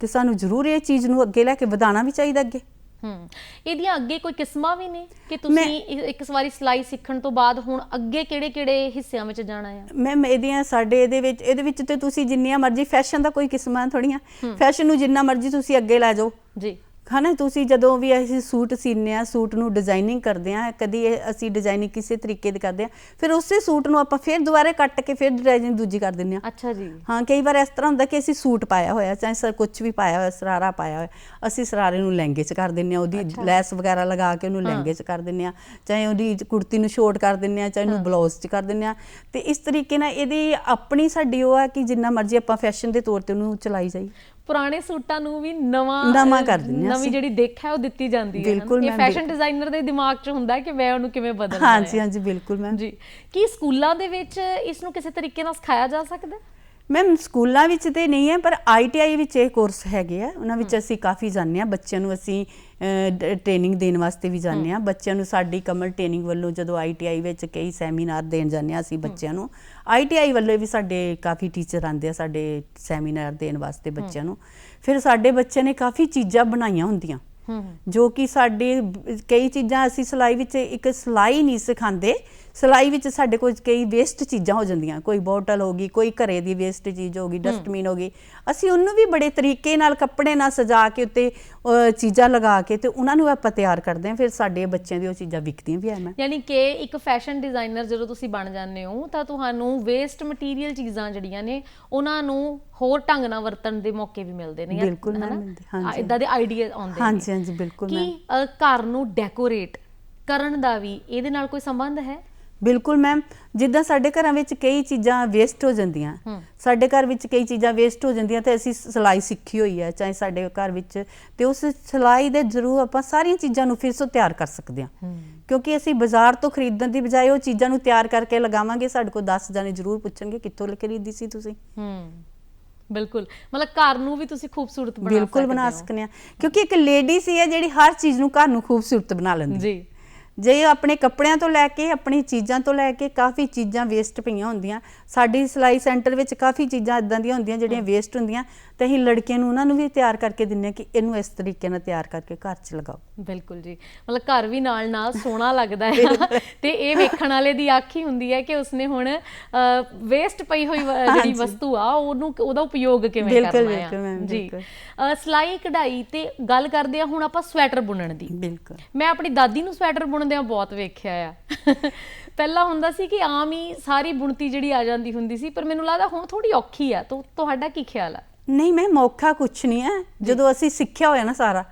ਤੇ ਸਾਨੂੰ ਜ਼ਰੂਰ ਇਹ ਚੀਜ਼ ਨੂੰ ਅੱਗੇ ਲੈ ਕੇ ਵਧਾਉਣਾ ਵੀ ਚਾਹੀਦਾ ਅੱਗੇ। ਹੂੰ। ਇਹਦੀਆਂ ਅੱਗੇ ਕੋਈ ਕਿਸਮਾਂ ਵੀ ਨੇ ਕਿ ਤੁਸੀਂ ਇੱਕ ਵਾਰੀ ਸਿਲਾਈ ਸਿੱਖਣ ਤੋਂ ਬਾਅਦ ਹੁਣ ਅੱਗੇ ਕਿਹੜੇ-ਕਿਹੜੇ ਹਿੱਸਿਆਂ ਵਿੱਚ ਜਾਣਾ ਹੈ ਮੈਮ ਇਹਦੀਆਂ ਸਾਡੇ ਇਹਦੇ ਵਿੱਚ ਇਹਦੇ ਵਿੱਚ ਤੇ ਤੁਸੀਂ ਜਿੰਨੀਆਂ ਮਰਜ਼ੀ ਫੈਸ਼ਨ ਦਾ ਕੋਈ ਕਿਸਮਾਂ ਥੋੜੀਆਂ ਫੈਸ਼ਨ ਨੂੰ ਜਿੰਨਾ ਮਰਜ਼ੀ ਤੁਸੀਂ ਅੱਗੇ ਲੈ ਜਾਓ। ਜੀ। ਹਨਾ ਤੁਸੀਂ ਜਦੋਂ ਵੀ ਅਸੀਂ ਸੂਟ ਸੀਨੇ ਆ ਸੂਟ ਨੂੰ ਡਿਜ਼ਾਈਨਿੰਗ ਕਰਦੇ ਆ ਕਦੀ ਇਹ ਅਸੀਂ ਡਿਜ਼ਾਈਨਿੰਗ ਕਿਸੇ ਤਰੀਕੇ ਦੀ ਕਰਦੇ ਆ ਫਿਰ ਉਸੇ ਸੂਟ ਨੂੰ ਆਪਾਂ ਫਿਰ ਦੁਬਾਰਾ ਕੱਟ ਕੇ ਫਿਰ ਡਿਜ਼ਾਈਨਿੰਗ ਦੂਜੀ ਕਰ ਦਿੰਦੇ ਆ। ਅੱਛਾ ਜੀ। ਹਾਂ ਕਈ ਵਾਰ ਇਸ ਤਰ੍ਹਾਂ ਹੁੰਦਾ ਕਿ ਅਸੀਂ ਸੂਟ ਪਾਇਆ ਹੋਇਆ ਚਾਹੇ ਸਰ ਕੁਝ ਵੀ ਪਾਇਆ ਹੋਇਆ ਸਰਾਰਾ ਪਾਇਆ ਹੋਇਆ ਅਸੀਂ ਸਰਾਰੇ ਨੂੰ ਲਹਿੰਗੇ 'ਚ ਕਰ ਦਿੰਨੇ ਆ ਉਹਦੀ ਲੈਸ ਵਗੈਰਾ ਲਗਾ ਕੇ ਉਹਨੂੰ ਲਹਿੰਗੇ 'ਚ ਕਰ ਦਿੰਨੇ ਆ ਚਾਹੇ ਉਹਦੀ ਕੁੜਤੀ ਨੂੰ ਸ਼ੋਰਟ ਕਰ ਦਿੰਨੇ ਆ ਚਾਹੇ ਉਹਨੂੰ ਬਲਾਊਜ਼ 'ਚ ਕਰ ਦਿੰਨੇ ਆ ਤੇ ਇਸ ਤਰੀਕੇ ਨਾਲ ਇਹਦੀ ਆਪਣੀ ਸਾਡੀ ਉਹ ਆ ਕਿ ਜਿੰਨਾ ਮਰਜ਼ੀ ਆਪਾਂ ਫੈਸ਼ਨ ਦੇ ਤੌਰ ਤੇ ਉਹਨੂੰ ਚਲਾਈ ਜਾਈ ਪੁਰਾਣੇ ਸੂਟਾਂ ਨੂੰ ਵੀ ਨਵਾਂ ਨਵਾਂ ਕਰ ਦਿੰਦੇ ਹਾਂ ਨਵੀਂ। ਜਿਹੜੀ ਦੇਖ ਹੈ ਉਹ ਦਿੱਤੀ ਜਾਂਦੀ ਹੈ। ਇਹ ਫੈਸ਼ਨ। ਡਿਜ਼ਾਈਨਰ ਦੇ ਦਿਮਾਗ 'ਚ ਹੁੰਦਾ ਹੈ ਕਿ ਮੈਂ ਉਹਨੂੰ ਕਿਵੇਂ ਬਦਲਣਾ ਹਾਂਜੀ ਹੈ। ਹਾਂਜੀ ਬਿਲਕੁਲ ਮੈਮ ਜੀ। ਕੀ ਸਕੂਲਾਂ ਦੇ ਵਿੱਚ ਇਸ ਨੂੰ ਕਿਸੇ ਤਰੀਕੇ ਨਾਲ ਸਿਖਾਇਆ ਜਾ ਸਕਦਾ? ਮੈਮ ਸਕੂਲਾਂ ਵਿੱਚ ਤੇ ਨਹੀਂ ਹੈ ਪਰ ਆਈਟੀਆਈ ਵਿੱਚ ਇਹ ਕੋਰਸ ਹੈਗੇ ਆ। ਉਹਨਾਂ ਵਿੱਚ ਅਸੀਂ ਕਾਫੀ ਜਾਂਦੇ ਆ ਬੱਚਿਆਂ ਨੂੰ ਅਸੀਂ ਟ੍ਰੇਨਿੰਗ ਦੇਣ ਵਾਸਤੇ ਵੀ ਜਾਂਦੇ ਆ ਬੱਚਿਆਂ ਨੂੰ ਸਾਡੀ ਕਮਲ ਟ੍ਰੇਨਿੰਗ ਵੱਲੋਂ ਜਦੋਂ ਆਈਟੀਆਈ ਵਿੱਚ ਕਈ ਸੈਮੀਨਾਰ ਦੇਣ ਜਾਂਦੇ ਆ ਅਸੀਂ ਬੱਚਿਆਂ ਨੂੰ। ਆਈਟੀਆਈ ਵੱਲੋਂ ਵੀ ਸਾਡੇ ਕਾਫੀ ਟੀਚਰ ਆਉਂਦੇ ਆ ਸਾਡੇ ਸੈਮੀਨਾਰ ਦੇਣ ਵਾਸਤੇ ਬੱਚਿਆਂ ਨੂੰ। ਫਿਰ ਸਾਡੇ ਬੱਚਿਆਂ ਨੇ ਕਾਫੀ ਚੀਜ਼ਾਂ ਬਣਾਈਆਂ ਹੁੰਦੀਆਂ। ਜੋ ਕਿ ਸਾਡੇ ਕਈ ਚੀਜ਼ਾਂ ਅਸੀਂ ਸਿਲਾਈ ਵਿੱਚ ਇੱਕ ਸਿਲਾਈ ਨਹੀਂ ਸਿਖਾਉਂਦੇ। ਸਿਲਾਈ ਵਿੱਚ ਸਾਡੇ ਕੋਲ ਕਈ ਵੇਸਟ ਚੀਜ਼ਾਂ ਹੋ ਜਾਂਦੀਆਂ। ਕੋਈ ਬੋਟਲ ਹੋ ਗਈ ਕੋਈ ਘਰੇ ਦੀ ਵੇਸਟ ਚੀਜ਼ ਹੋ ਗਈ ਡਸਟਬਿਨ ਹੋ ਗਈ। ਅਸੀਂ ਉਹਨੂੰ ਵੀ ਬੜੇ ਤਰੀਕੇ ਨਾਲ ਕੱਪੜੇ ਨਾਲ ਸਜਾ ਕੇ ਉੱਤੇ ਚੀਜ਼ਾਂ ਲਗਾ ਕੇ ਤੇ ਉਹਨਾਂ ਨੂੰ ਆਪਾਂ ਤਿਆਰ ਕਰਦੇ ਹਾਂ ਫਿਰ ਸਾਡੇ ਬੱਚਿਆਂ ਦੀ ਉਹ ਚੀਜ਼ਾਂ ਵਿਕਦੀਆਂ ਵੀ ਐ ਮੈਂ ਯਾਨੀ ਕਿ ਇੱਕ ਫੈਸ਼ਨ ਡਿਜ਼ਾਈਨਰ ਜਦੋਂ ਤੁਸੀਂ ਬਣ ਜਾਂਦੇ ਹੋ ਤਾਂ ਤੁਹਾਨੂੰ ਵੇਸਟ ਮਟੀਰੀਅਲ ਚੀਜ਼ਾਂ ਜਿਹੜੀਆਂ ਨੇ ਉਹਨਾਂ ਨੂੰ ਹੋਰ ਢੰਗ ਨਾਲ ਵਰਤਣ ਦੇ ਮੌਕੇ ਵੀ ਮਿਲਦੇ ਨੇ ਬਿਲਕੁਲ ਮਿਲਦੇ, ਹਾਂਜੀ। ਇਦਾਂ ਦੇ ਆਈਡੀਆ ਆਉਂਦੇ ਹਾਂਜੀ ਹਾਂਜੀ ਬਿਲਕੁਲ ਕਿ ਮੈਮ। ਅ, ਘਰ ਨੂੰ ਡੈਕੋਰੇਟ ਕਰਨ ਦਾ ਵੀ ਇਹਦੇ ਨਾਲ ਕੋਈ ਸੰਬੰਧ ਹੈ? ਬਿਲਕੁਲ ਮੈਮ ਜਿੱਦਾਂ ਸਾਡੇ ਘਰਾਂ ਵਿੱਚ ਕਈ ਚੀਜ਼ਾਂ ਵੇਸਟ ਹੋ ਜਾਂਦੀਆਂ। ਸਾਡੇ ਘਰ ਵਿੱਚ ਕਈ ਚੀਜ਼ਾਂ ਵੇਸਟ ਹੋ ਜਾਂਦੀਆਂ ਤੇ ਅਸੀਂ ਸਿਲਾਈ ਸਿੱਖੀ ਹੋਈ ਹੈ ਚਾਹੇ ਸਾਡੇ ਘਰ ਵਿੱਚ ਤੇ ਉਸ ਸਿਲਾਈ ਦੇ ਜ਼ਰੂਰ ਆਪਾਂ ਸਾਰੀਆਂ ਚੀਜ਼ਾਂ ਨੂੰ ਫਿਰ ਤੋਂ ਤਿਆਰ ਕਰ ਸਕਦੇ ਹਾਂ। ਕਿਉਂਕਿ ਅਸੀਂ ਬਾਜ਼ਾਰ ਤੋਂ ਖਰੀਦਣ ਦੀ ਬਜਾਏ ਉਹ ਚੀਜ਼ਾਂ ਨੂੰ ਤਿਆਰ ਕਰਕੇ ਲਗਾਵਾਂਗੇ ਸਾਡੇ ਕੋਲ 10 ਜਾਣੇ ਜ਼ਰੂਰ ਪੁੱਛਣਗੇ ਕਿੱਥੋਂ ਖਰੀਦੀ ਸੀ ਤੁਸੀਂ। ਬਿਲਕੁਲ। ਮਤਲਬ ਘਰ ਨੂੰ ਵੀ ਤੁਸੀਂ ਖੂਬਸੂਰਤ ਬਣਾ ਬਿਲਕੁਲ ਬਣਾ ਸਕਦੇ ਹੋ। ਸਕਨੇ ਆ ਕਿਉਂਕਿ ਇੱਕ ਲੇਡੀ ਸੀ ਹੈ ਜਿਹੜੀ ਹਰ ਚੀਜ਼ ਨੂੰ ਘਰ ਨੂੰ ਖੂਬਸੂਰਤ ਬਣਾ ਲੈਂਦੀ। ਜੀ। ਜੇ ਆਪਣੇ ਕੱਪੜਿਆਂ ਤੋਂ ਲੈ ਕੇ ਆਪਣੀ ਚੀਜ਼ਾਂ ਤੋਂ ਲੈ ਕੇ ਕਾਫੀ ਚੀਜ਼ਾਂ ਵੇਸਟ ਪਈਆਂ ਹੁੰਦੀਆਂ। ਸਾਡੀ ਸਿਲਾਈ ਸੈਂਟਰ ਵਿੱਚ ਕਾਫੀ ਚੀਜ਼ਾਂ ਇਦਾਂ ਦੀਆਂ ਹੁੰਦੀਆਂ ਜਿਹੜੀਆਂ ਵੇਸਟ ਹੁੰਦੀਆਂ। ਤੇ ਅਸੀਂ ਲੜਕੀਆਂ ਨੂੰ ਉਹਨਾਂ ਨੂੰ ਵੀ ਤਿਆਰ ਕਰਕੇ ਦਿੰਨੇ ਕਿ ਇਹਨੂੰ ਇਸ ਤਰੀਕੇ ਨਾਲ ਤਿਆਰ ਕਰਕੇ ਘਰ 'ਚ ਲਗਾਓ। ਬਿਲਕੁਲ ਜੀ। ਮਤਲਬ ਘਰ ਵੀ ਨਾਲ ਨਾਲ ਸੋਹਣਾ ਲੱਗਦਾ ਹੈ। ਤੇ ਇਹ ਵੇਖਣ ਵਾਲੇ ਦੀ ਅੱਖ ਹੀ ਹੁੰਦੀ ਹੈ ਕਿ ਉਸਨੇ ਹੁਣ ਵੇਸਟ ਪਈ ਹੋਈ ਜਿਹੜੀ। ਵਸਤੂ ਆ ਉਹਨੂੰ ਉਹਦਾ ਉਪਯੋਗ ਕਿਵੇਂ ਕਰਨਾ ਹੈ ਜੀ। ਸਿਲਾਈ ਕਢਾਈ ਤੇ ਗੱਲ ਕਰਦੇ ਆ ਹੁਣ ਆਪਾਂ ਸਵੈਟਰ ਬੁਣਨ ਦੀ। ਬਿਲਕੁਲ। ਮੈਂ ਆਪਣੀ ਦਾਦੀ ਨੂੰ ਸਵੈਟਰ ਬੁਣਦਿਆਂ ਬਹੁਤ ਵੇਖਿਆ ਆ। ਪਹਿਲਾਂ ਹੁੰਦਾ ਸੀ ਕਿ ਆਮ ਹੀ ਸਾਰੀ ਬੁਣਤੀ ਜਿਹੜੀ ਆ ਜਾਂਦੀ ਹੁੰਦੀ ਸੀ ਪਰ ਮੈਨੂੰ ਲੱਗਦਾ ਹੁਣ ਥੋੜੀ ਔਖੀ ਆ। ਤੋ ਤੁਹਾਡਾ ਕੀ ਖਿਆਲ ਆ? ਨਹੀਂ ਮੈਂ ਮੌਕਾ ਕੁਛ ਨਹੀਂ ਹੈ। ਜਦੋਂ ਅਸੀਂ ਸਿੱਖਿਆ ਹੋਇਆ ਨਾ ਸਾਰਾ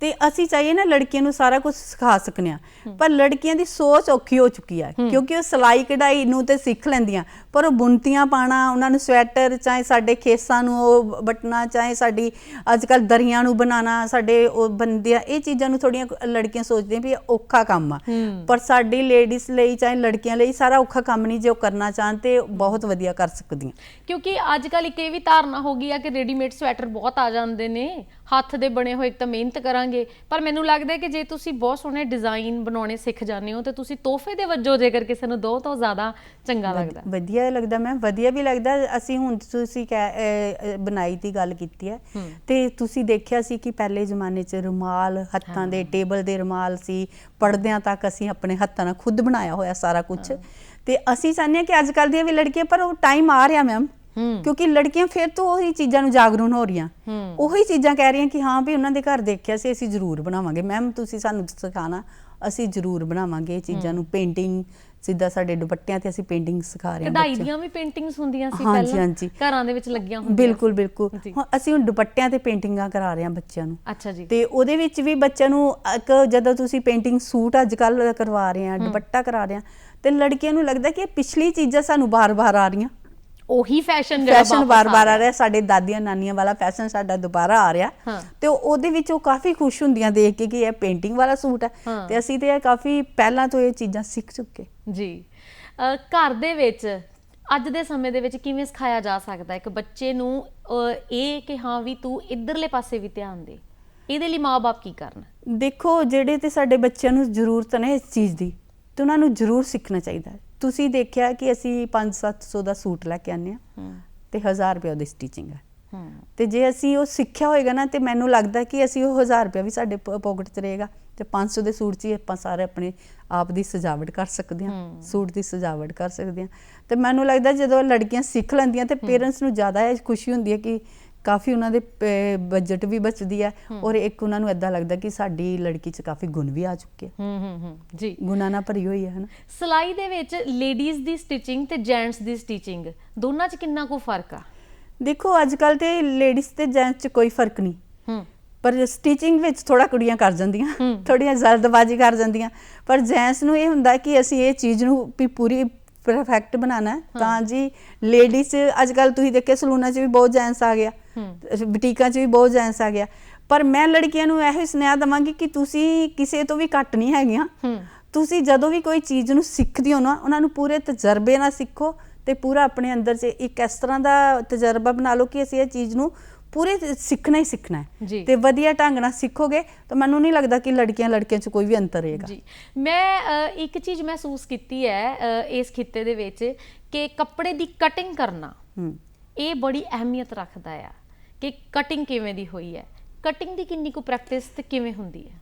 ਤੇ ਅਸੀਂ ਚਾਹੀਏ ਨਾ ਲੜਕੀਆਂ ਨੂੰ ਸਾਰਾ ਕੁਝ ਸਿਖਾ ਸਕਨੇ ਆ। ਪਰ ਲੜਕੀਆਂ ਦੀ ਸੋਚ ਔਖੀ ਹੋ ਚੁੱਕੀ ਹੈ। ਕਿਉਂਕਿ ਉਹ ਸਿਲਾਈ ਕਢਾਈ ਨੂੰ ਤੇ ਸਿੱਖ ਲੈਂਦੀਆਂ। ਪਰ ਉਹ ਬੁੰਤੀਆਂ ਪਾਣਾ ਉਹਨਾਂ ਨੂੰ ਸਵੈਟਰ ਚਾਹੇ ਸਾਡੇ ਖੇਸਾਂ ਨੂੰ ਉਹ ਬਟਨਾ ਚਾਹੇ ਸਾਡੀ ਅੱਜ ਕੱਲ ਦਰੀਆਂ ਨੂੰ ਬਣਾਉਣਾ ਸਾਡੇ ਉਹ ਬੰਦਿਆਂ ਇਹ ਚੀਜ਼ਾਂ ਨੂੰ ਥੋੜੀਆਂ ਲੜਕੀਆਂ ਸੋਚਦੀਆਂ ਵੀ ਔਖਾ ਕੰਮ ਆ। ਪਰ ਸਾਡੀ ਲੇਡੀਜ਼ ਲਈ ਚਾਹੇ ਲੜਕੀਆਂ ਲਈ ਸਾਰਾ ਔਖਾ ਕੰਮ ਨਹੀਂ ਜੇ ਉਹ ਕਰਨਾ ਚਾਹਣ ਤੇ ਬਹੁਤ ਵਧੀਆ ਕਰ ਸਕਦੀਆਂ। ਕਿਉਂਕਿ ਅੱਜ ਕੱਲ ਇੱਕ ਇਹ ਵੀ ਧਾਰਨਾ ਹੋ ਗਈ ਆ ਕਿ ਰੈਡੀਮੇਡ ਸਵੈਟਰ ਬਹੁਤ ਆ ਜਾਂਦੇ ਨੇ ਹੱਥ ਦੇ ਬਣੇ ਹੋਏ ਇੱਕ ਤਾਂ ਮਿਹਨਤ ਕਰਾਂਗੇ। ਪਰ ਮੈਨੂੰ ਲੱਗਦਾ ਹੈ ਕਿ ਜੇ ਤੁਸੀਂ ਬਹੁਤ ਸੋਹਣੇ ਡਿਜ਼ਾਈਨ ਬਣਾਉਣੇ ਸਿੱਖ ਜਾਂਦੇ ਹੋ ਤੇ ਤੁਸੀਂ ਤੋਹਫੇ ਦੇ ਵਜੋਂ ਜੇਕਰ ਕਿਸੇ ਨੂੰ ਦੋ ਤਾਂ ਜ਼ਿਆਦਾ ਚੰਗਾ ਲੱਗਦਾ। ਵਧੀਆ ਲੱਗਦਾ ਮੈਂ ਵਧੀਆ ਵੀ ਲੱਗਦਾ ਅਸੀਂ ਹੁਣ ਤੁਸੀਂ ਬੁਣਾਈ ਦੀ ਗੱਲ ਕੀਤੀ ਹੈ। ਤੇ ਤੁਸੀਂ ਦੇਖਿਆ ਸੀ ਕਿ ਪਹਿਲੇ ਜ਼ਮਾਨੇ 'ਚ ਰੁਮਾਲ ਹੱਥਾਂ ਦੇ ਟੇਬਲ ਦੇ ਰੁਮਾਲ ਸੀ ਪਰਦਿਆਂ ਤੱਕ ਅਸੀਂ ਆਪਣੇ ਹੱਥਾਂ ਨਾਲ ਖੁਦ ਬਣਾਇਆ ਹੋਇਆ ਸਾਰਾ ਕੁਝ ਤੇ ਅਸੀਂ ਚਾਹੁੰਦੇ ਹਾਂ ਕਿ ਅੱਜ ਕੱਲ੍ਹ ਦੀਆਂ ਵੀ ਲੜਕੀਆਂ ਪਰ ਉਹ ਟਾਈਮ ਆ ਰਿਹਾ ਮੈਮ ਕਿਉਂਕਿ ਲੜਕੀਆਂ ਫਿਰ ਤੋਂ ਉਹੀ ਚੀਜ਼ਾਂ ਨੂੰ ਜਾਗਰੂਕ ਹੋ ਰਹੀਆਂ। ਉਹੀ ਚੀਜ਼ਾਂ ਕਹਿ ਰਹੀਆਂ ਕਿ ਹਾਂ ਵੀ ਉਹਨਾਂ ਦੇ ਘਰ ਦੇਖਿਆ ਸੀ ਅਸੀਂ ਜ਼ਰੂਰ ਬਣਾਵਾਂਗੇ। ਮੈਮ ਤੁਸੀਂ ਸਾਨੂੰ ਸਿਖਾਣਾ ਅਸੀਂ ਜ਼ਰੂਰ ਬਣਾਵਾਂਗੇ ਇਹ ਚੀਜ਼ਾਂ ਨੂੰ ਪੇਂਟਿੰਗ ਸਿੱਧਾ ਸਾਡੇ ਦੁਪੱਟਿਆਂ ਤੇ ਅਸੀਂ ਪੇਂਟਿੰਗ ਸਿਖਾ ਰਹੇ ਹਾਂ ਕਢਾਈ ਬੱਚਿਆਂ। ਦੀਆਂ ਵੀ ਪੇਂਟਿੰਗਸ ਹੁੰਦੀਆਂ ਸੀ ਹਾਂਜੀ, ਪਹਿਲਾਂ ਹਾਂਜੀ। ਘਰਾਂ ਦੇ ਵਿੱਚ ਲੱਗੀਆਂ ਹੁੰਦੀਆਂ ਬਿਲਕੁਲ ਬਿਲਕੁਲ। ਜੀ। ਹੁਣ ਅਸੀਂ ਹੁਣ ਦੁਪੱਟਿਆਂ ਤੇ ਪੇਂਟਿੰਗਾਂ ਕਰਾ ਰਹੇ ਹਾਂ ਬੱਚਿਆਂ ਨੂੰ। ਅੱਛਾ ਜੀ। ਤੇ ਉਹਦੇ ਵਿੱਚ ਵੀ ਬੱਚਿਆਂ ਨੂੰ ਇੱਕ ਜਦੋਂ ਤੁਸੀਂ ਪੇਂਟਿੰਗ ਸੂਟ ਅੱਜ ਕੱਲ ਕਰਵਾ ਰਹੇ ਆ ਦੁਪੱਟਾ ਕਰਾ ਰਹੇ ਆ ਤੇ ਲੜਕੀਆਂ ਨੂੰ ਲੱਗਦਾ ਕਿ ਇਹ ਪਿਛਲੀ ਚੀਜ਼ਾਂ ਸਾਨੂੰ ਬਾਰ-ਬਾਰ ਆ ਰਹੀਆਂ। ਉਹੀ ਫੈਸ਼ਨ ਜਿਹੜਾ ਫੈਸ਼ਨ ਵਾਪਸ ਬਾਰ-ਬਾਰ ਆ ਰਿਹਾ। ਰਿਹਾ ਸਾਡੇ ਦਾਦੀਆਂ ਨਾਨੀਆਂ ਵਾਲਾ ਫੈਸ਼ਨ ਸਾਡਾ ਦੁਬਾਰਾ ਆ ਰਿਹਾ। ਹਾਂ। ਤੇ ਉਹ- ਉਹਦੇ ਵਿੱਚ ਉਹ ਕਾਫੀ ਖੁਸ਼ ਹੁੰਦੀਆਂ ਦੇਖ ਕੇ ਕਿ ਇਹ ਪੇਂਟਿੰਗ ਵਾਲਾ ਸੂਟ ਹੈ। ਹਾਂ। ਤੇ ਅਸੀਂ ਤੇ ਇਹ ਕਾਫੀ ਪਹਿਲਾਂ ਤੋਂ ਇਹ ਚੀਜ਼ਾਂ ਸਿੱਖ ਚੁੱਕੇ। ਜੀ। ਘਰ ਦੇ ਵਿੱਚ ਅੱਜ ਦੇ ਸਮੇਂ ਦੇ ਵਿੱਚ ਕਿਵੇਂ ਸਿਖਾਇਆ ਜਾ ਸਕਦਾ? ਇੱਕ ਬੱਚੇ ਨੂੰ ਇਹ ਕਿ ਹਾਂ ਵੀ ਤੂੰ ਇਧਰਲੇ ਪਾਸੇ ਵੀ ਧਿਆਨ ਦੇ। ਇਹਦੇ ਲਈ ਮਾਪੇ ਕੀ ਕਰਨ? ਦੇਖੋ ਜਿਹੜੇ ਤੇ ਸਾਡੇ ਬੱਚਿਆਂ ਨੂੰ ਜ਼ਰੂਰਤ ਹੈ ਨਾ ਇਸ ਚੀਜ਼ ਦੀ ਤੇ ਉਹਨਾਂ ਨੂੰ ਜ਼ਰੂਰ ਸਿੱਖਣਾ ਚਾਹੀਦਾ ਹੈ। ਤੁਸੀਂ ਦੇਖਿਆ ਕਿ ਅਸੀਂ 5-700 ਦਾ ਸੂਟ ਲੈ ਕੇ ਆਨੇ ਆ ਤੇ 1000 ਰੁਪਏ ਉਹਦੀ ਸਟਿਚਿੰਗ ਹੈ। ਹੂੰ। ਤੇ ਜੇ ਅਸੀਂ ਉਹ ਸਿੱਖਿਆ ਹੋਏਗਾ ਨਾ ਤੇ ਮੈਨੂੰ ਲੱਗਦਾ ਕਿ ਅਸੀਂ ਉਹ 1000 ਰੁਪਏ ਵੀ ਸਾਡੇ ਪਾਕਟ 'ਚ ਰਹੇਗਾ। ਤੇ 500 ਦੇ ਸੂਟ 'ਚ ਹੀ ਆਪਾਂ ਸਾਰੇ ਆਪਣੇ ਆਪ ਦੀ ਸਜਾਵਟ ਕਰ ਸਕਦੇ ਹਾਂ। ਸੂਟ ਦੀ ਸਜਾਵਟ ਕਰ ਸਕਦੇ ਹਾਂ। ਤੇ ਮੈਨੂੰ ਲੱਗਦਾ ਜਦੋਂ ਲੜਕੀਆਂ ਸਿੱਖ ਲੈਂਦੀਆਂ ਤੇ ਪੇਰੈਂਟਸ ਨੂੰ ਜ਼ਿਆਦਾ ਇਹ ਖੁਸ਼ੀ ਹੁੰਦੀ ਹੈ ਕਿ ਕਾਫੀ ਉਹਨਾਂ ਦੇ ਬਜਟ ਵੀ ਬਚਦੀ ਹੈ ਔਰ ਇੱਕ ਉਹਨਾਂ ਨੂੰ ਇਦਾਂ ਲੱਗਦਾ ਕਿ ਸਾਡੀ ਲੜਕੀ 'ਚ ਕਾਫੀ ਗੁਣ ਵੀ ਆ ਚੁੱਕੇ ਹੂੰ ਹੂੰ ਹੂੰ ਜੀ। ਗੁਣਾਂ ਨਾਲ ਭਰੀ ਹੋਈ ਹੈ ਹਨਾ? ਸਿਲਾਈ ਦੇ ਵਿੱਚ ਲੇਡੀਜ਼ ਦੀ ਸਟਿਚਿੰਗ ਤੇ ਜੈਂਟਸ ਦੀ ਸਟਿਚਿੰਗ ਦੋਨਾਂ 'ਚ ਕਿੰਨਾ ਕੁ ਫ਼ਰਕ ਆ? ਦੇਖੋ ਅੱਜ ਕੱਲ ਤੇ ਲੇਡੀਜ਼ ਤੇ ਜੈਂਟਸ 'ਚ ਕੋਈ ਫ਼ਰਕ ਨਹੀਂ। ਹੂੰ। ਪਰ ਸਟਿਚਿੰਗ ਵਿੱਚ ਥੋੜਾ ਕੁੜੀਆਂ ਕਰ ਜਾਂਦੀਆਂ। ਥੋੜੀਆਂ ਜਲਦਬਾਜ਼ੀ ਕਰ ਜਾਂਦੀਆਂ। ਪਰ ਜੈਂਟਸ ਨੂੰ ਇਹ ਹੁੰਦਾ ਕਿ ਅਸੀਂ ਇਹ ਚੀਜ਼ ਨੂੰ ਵੀ ਪੂਰੀ ਪਰਫੈਕਟ ਬਣਾਉਣਾ ਹੈ। ਤਾਂ ਜੀ ਲੇਡੀਜ਼ ਅੱਜ ਕੱਲ ਤੁਸੀਂ ਦੇਖਿਆ ਸਲੂਨਾਂ 'ਚ ਵੀ ਬਹੁਤ ਜੈਂਟਸ ਆ ਗਿਆ। ਬੁਟੀਕਾਂ 'ਚ ਵੀ ਬਹੁਤ ਜੈਂਟਸ ਆ ਗਿਆ। ਪਰ ਮੈਂ ਲੜਕੀਆਂ ਨੂੰ ਇਹੋ ਸੁਨੇਹਾ ਦਵਾਂਗੀ ਕਿ ਤੁਸੀਂ ਕਿਸੇ ਤੋਂ ਵੀ ਘੱਟ ਨਹੀਂ ਹੈਗੀਆਂ। ਤੁਸੀਂ ਜਦੋਂ ਵੀ ਕੋਈ ਚੀਜ਼ ਨੂੰ ਸਿੱਖਦੇ ਹੋ ਨਾ ਉਹਨਾਂ ਨੂੰ ਪੂਰੇ ਤਜਰਬੇ ਨਾਲ ਸਿੱਖੋ ਤੇ ਪੂਰਾ ਆਪਣੇ ਅੰਦਰ 'ਚ ਇੱਕ ਇਸ ਤਰ੍ਹਾਂ ਦਾ ਤਜਰਬਾ ਬਣਾ ਲਓ ਕਿ ਅਸੀਂ ਇਹ ਚੀਜ਼ ਨੂੰ ਪੂਰੇ ਸਿੱਖਣਾ ਹੀ ਸਿੱਖਣਾ। ਹੈ। ਤੇ ਵਧੀਆ ਢੰਗ ਨਾਲ ਸਿੱਖੋਗੇ ਤਾਂ ਮੈਨੂੰ ਨਹੀਂ ਲੱਗਦਾ ਕਿ ਲੜਕੀਆਂ ਲੜਕਿਆਂ 'ਚ ਕੋਈ ਵੀ ਅੰਤਰ ਰਹੇਗਾ। ਜੀ। ਮੈਂ ਇੱਕ ਚੀਜ਼ ਮਹਿਸੂਸ ਕੀਤੀ ਹੈ ਇਸ ਖਿੱਤੇ ਦੇ ਵਿੱਚ ਕਿ ਕੱਪੜੇ ਦੀ ਕਟਿੰਗ ਕਰਨਾ ਇਹ ਬੜੀ ਅਹਿਮੀਅਤ ਰੱਖਦਾ ਆ ਕਿ ਕਟਿੰਗ ਕਿਵੇਂ ਦੀ ਹੋਈ ਹੈ। ਕਟਿੰਗ ਦੀ ਕਿੰਨੀ ਕੁ ਪ੍ਰੈਕਟਿਸ ਤੇ ਕਿਵੇਂ ਹੁੰਦੀ ਹੈ?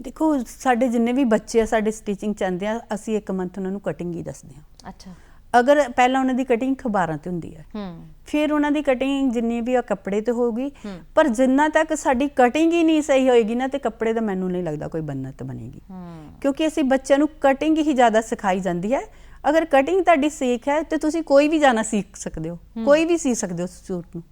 ਦੇਖੋ ਸਾਡੇ ਜਿੰਨੇ ਵੀ ਬੱਚੇ ਆ ਸਾਡੇ ਸਟਿਚਿੰਗ ਚਾਹੁੰਦੇ ਆ ਅਸੀਂ ਇੱਕ ਮੰਥ ਉਹਨਾਂ ਨੂੰ ਕਟਿੰਗ ਹੀ ਦੱਸਦੇ ਹਾਂ। ਅੱਛਾ। ਅਗਰ ਪਹਿਲਾਂ ਉਹਨਾਂ ਦੀ ਕਟਿੰਗ ਖਬਾਰਾਂ ਤੇ ਹੁੰਦੀ ਹੈ। ਹੂੰ। ਫਿਰ ਉਹਨਾਂ ਦੀ ਕਟਿੰਗ ਜਿੰਨੀ ਵੀ ਆ ਕੱਪੜੇ ਤੇ ਹੋਊਗੀ। ਪਰ ਜਿੰਨਾ ਤੱਕ ਸਾਡੀ ਕਟਿੰਗ ਹੀ ਨਹੀਂ ਸਹੀ ਹੋਏਗੀ ਨਾ ਤੇ ਕੱਪੜੇ ਦਾ ਮੈਨੂੰ ਨਹੀਂ ਲੱਗਦਾ ਕੋਈ ਬੰਨਤ ਬਣੇਗੀ। ਕਿਉਂਕਿ ਅਸੀਂ ਬੱਚਿਆਂ ਨੂੰ ਕਟਿੰਗ ਹੀ ਜ਼ਿਆਦਾ ਸਿਖਾਈ ਜਾਂਦੀ ਹੈ। ਅਗਰ ਕਟਿੰਗ ਤੁਹਾਡੀ ਸਿੱਖ ਹੈ ਤੇ ਤੁਸੀਂ ਕੋਈ ਵੀ ਜਾਣਾ ਸਿੱਖ ਸਕਦੇ ਹੋ। ਕੋਈ ਵੀ ਸੀ ਸਕਦੇ ਹੋ ਸੂਟ ਨੂੰ।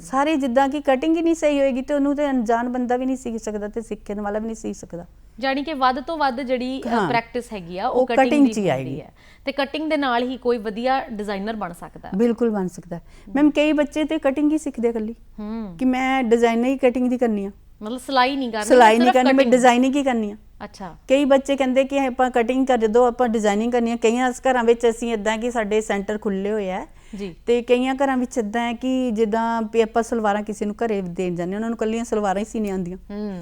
ਸਾਰੇ ਜਿੱਦਾਂ ਕਿ ਕਟਿੰਗ ਹੀ ਨਹੀਂ ਸਹੀ ਹੋਏਗੀ ਤੇ ਉਹਨੂੰ ਤੇ ਅਣਜਾਣ ਬੰਦਾ ਵੀ ਨਹੀਂ ਸਿੱਖ ਸਕਦਾ ਤੇ ਸਿੱਖਣ ਵਾਲਾ ਵੀ ਨਹੀਂ ਸਿੱਖ ਸਕਦਾ। ਜਾਣੀ ਕਿ ਵੱਧ ਤੋਂ ਵੱਧ ਜਿਹੜੀ। ਪ੍ਰੈਕਟਿਸ ਹੈਗੀ ਆ ਉਹ ਕਟਿੰਗ ਦੀ ਆਏਗੀ। ਤੇ ਕਟਿੰਗ ਦੇ ਨਾਲ ਹੀ ਕੋਈ ਵਧੀਆ ਡਿਜ਼ਾਈਨਰ ਬਣ ਸਕਦਾ ਬਿਲਕੁਲ ਬਣ ਸਕਦਾ ਮੈਮ ਕਈ ਬੱਚੇ ਤੇ ਕਟਿੰਗ ਹੀ ਸਿੱਖਦੇ ਇਕੱਲੀ। ਹੂੰ। ਕਿ ਮੈਂ ਡਿਜ਼ਾਈਨਰ ਹੀ ਕਟਿੰਗ ਦੀ ਕਰਨੀ ਆ। ਮਤਲਬ ਸਿਲਾਈ ਨਹੀਂ ਕਰਨੀ ਸਿਲਾਈ ਨਹੀਂ ਕਰਨੀ ਮੈਂ। ਡਿਜ਼ਾਈਨਿੰਗ ਹੀ ਕਰਨੀ ਆ। ਅੱਛਾ। ਕਈ ਬੱਚੇ ਕਹਿੰਦੇ ਕਿ ਆਪਾਂ ਕਟਿੰਗ ਕਰ ਜਦੋਂ ਆਪਾਂ ਡਿਜ਼ਾਈਨਿੰਗ ਕਰਨੀ ਆ ਕਈਆਂ ਘਰਾਂ ਵਿੱਚ ਅਸੀਂ ਇਦਾਂ ਕਿ ਸਾਡੇ ਸੈਂਟਰ ਖੁੱਲੇ ਹੋਏ ਆ। ਜੀ। ਤੇ ਕਈਆਂ ਘਰਾਂ ਵਿੱਚ ਇਦਾਂ ਹੈ ਕਿ ਜਿੱਦਾਂ ਵੀ ਆਪਾਂ ਸਲਵਾਰਾਂ ਕਿਸੇ ਨੂੰ ਘਰੇ ਦੇਣ ਜਾਂਦੇ ਉਹਨਾਂ ਨੂੰ ਕੱਲੀਆਂ ਸਲਵਾਰਾਂ ਹੀ ਸੀਨੇ ਆਉਂਦੀਆਂ ਹੂੰ।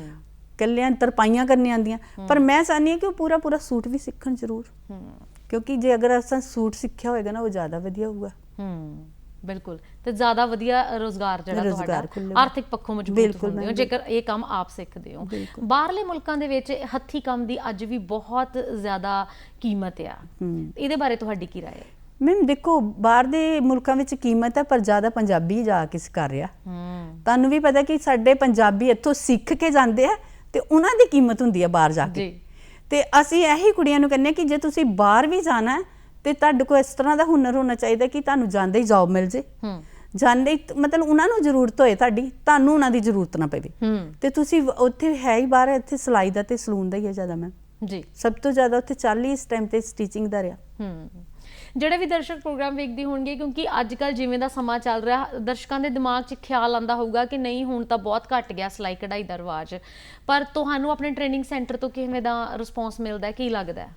ਕੱਲਿਆਂ ਤਰਪਾਈਆਂ ਕਰਨੀਆਂ ਆਉਂਦੀਆਂ ਪਰ ਮੈਂ ਚਾਹੁੰਦੀ ਹਾਂ ਕਿ ਉਹ ਪੂਰਾ ਪੂਰਾ ਸੂਟ ਵੀ ਸਿੱਖਣ ਜ਼ਰੂਰ ਹੂੰ ਕਿਉਂਕਿ ਜੇ ਅਗਰ ਅਸਾਂ ਸੂਟ ਸਿੱਖਿਆ ਹੋਏਗਾ ਨਾ ਉਹ ਜ਼ਿਆਦਾ ਵਧੀਆ ਹੋਊਗਾ ਹੂੰ ਬਿਲਕੁਲ ਤੇ ਜ਼ਿਆਦਾ ਵਧੀਆ ਰੋਜ਼ਗਾਰ ਜਿਹੜਾ ਰੁਜ਼ਗਾਰ ਤੁਹਾਡਾ ਖੁੱਲ੍ਹੇਗਾ। ਆਰਥਿਕ ਪੱਖੋਂ ਮਜ਼ਬੂਤ ਬਿਲਕੁਲ ਹੁੰਦੇ ਹੋ ਮੈਮ, ਜੇਕਰ ਇਹ ਕੰਮ ਆਪ ਸਿੱਖਦੇ ਹੋ ਬਿਲਕੁਲ। ਬਾਹਰਲੇ ਮੁਲਕਾਂ ਦੇ ਵਿੱਚ ਹੱਥੀ ਕੰਮ ਦੀ ਅੱਜ ਵੀ ਬਹੁਤ ਜ਼ਿਆਦਾ ਕੀਮਤ ਆ ਹੂੰ ਇਹਦੇ ਬਾਰੇ ਤੁਹਾਡੀ ਕੀ رائے ਹੈ ਮੈਮ ਦੇਖੋ ਬਾਹਰ ਦੇ ਮੁਲਕਾਂ ਵਿੱਚ ਕੀਮਤ ਹੈ ਪਰ ਜ਼ਿਆਦਾ ਪੰਜਾਬੀ ਜਾ ਕੇ ਕਰ ਰਿਹਾ ਹੂੰ ਤੁਹਾਨੂੰ ਵੀ ਪਤਾ ਕਿ ਸਾਡੇ ਪੰਜਾਬੀ ਇੱਥੋਂ ਸਿੱਖ ਕੇ ਜਾਂਦੇ ਆ ਤੇ ਉਹਨਾਂ ਦੀ ਕੀਮਤ ਹੁੰਦੀ ਹੈ ਬਾਹਰ ਜਾ ਕੇ। ਜੀ। ਤੇ ਅਸੀਂ ਇਹੀ ਕੁੜੀਆਂ ਨੂੰ ਕਹਿੰਦੇ ਹਾਂ ਕਿ ਜੇ ਤੁਸੀਂ ਬਾਹਰ ਵੀ ਜਾਣਾ ਹੈ, ਤੇ ਤੁਹਾਡੇ ਕੋਲ ਇਸ ਤਰ੍ਹਾਂ ਦਾ ਹੁਨਰ ਹੋਣਾ ਚਾਹੀਦਾ ਕਿ ਤੁਹਾਨੂੰ ਜਾਂਦੇ ਹੀ ਜੌਬ ਮਿਲ ਜੇ। ਹੂੰ। ਜਾਂਦੇ ਮਤਲਬ ਉਹਨਾਂ ਨੂੰ ਜ਼ਰੂਰਤ ਹੋਏ ਤੁਹਾਡੀ ਤੁਹਾਨੂੰ ਉਹਨਾਂ ਦੀ ਜ਼ਰੂਰਤ ਨਾ ਪਵੇ। ਹੂੰ। ਤੇ ਤੁਸੀਂ ਉੱਥੇ ਹੈ ਹੀ ਬਾਹਰ ਇੱਥੇ ਸਿਲਾਈ ਦਾ ਤੇ ਸਲੂਨ ਦਾ ਹੀ ਹੈ ਜ਼ਿਆਦਾ ਮੈਮ। ਜੀ। ਸਭ ਤੋਂ ਜ਼ਿਆਦਾ ਉੱਥੇ ਚੱਲ ਹੀ ਇਸ ਟਾਈਮ ਤੇ ਸਟਿਚਿੰਗ ਦਾ ਰਿਹਾ। ਹੂੰ। ਜਿਹੜੇ ਵੀ ਦਰਸ਼ਕ ਪ੍ਰੋਗਰਾਮ ਵੇਖਦੇ ਹੋਣਗੇ ਕਿਉਂਕਿ ਅੱਜ ਕੱਲ ਜਿਵੇਂ ਦਾ ਸਮਾਂ ਚੱਲ ਰਿਹਾ ਦਰਸ਼ਕਾਂ ਦੇ ਦਿਮਾਗ 'ਚ ਖਿਆਲ ਆਂਦਾ ਹੋਊਗਾ ਕਿ ਨਹੀਂ ਹੁਣ ਤਾਂ ਬਹੁਤ ਘਟ ਗਿਆ ਸਿਲਾਈ ਕਢਾਈ ਦਾ ਰਿਵਾਜ। ਪਰ ਤੁਹਾਨੂੰ ਆਪਣੇ ਟ੍ਰੇਨਿੰਗ ਸੈਂਟਰ ਤੋਂ ਕਿਵੇਂ ਦਾ ਰਿਸਪੌਂਸ ਮਿਲਦਾ ਕੀ ਲੱਗਦਾ ਹੈ?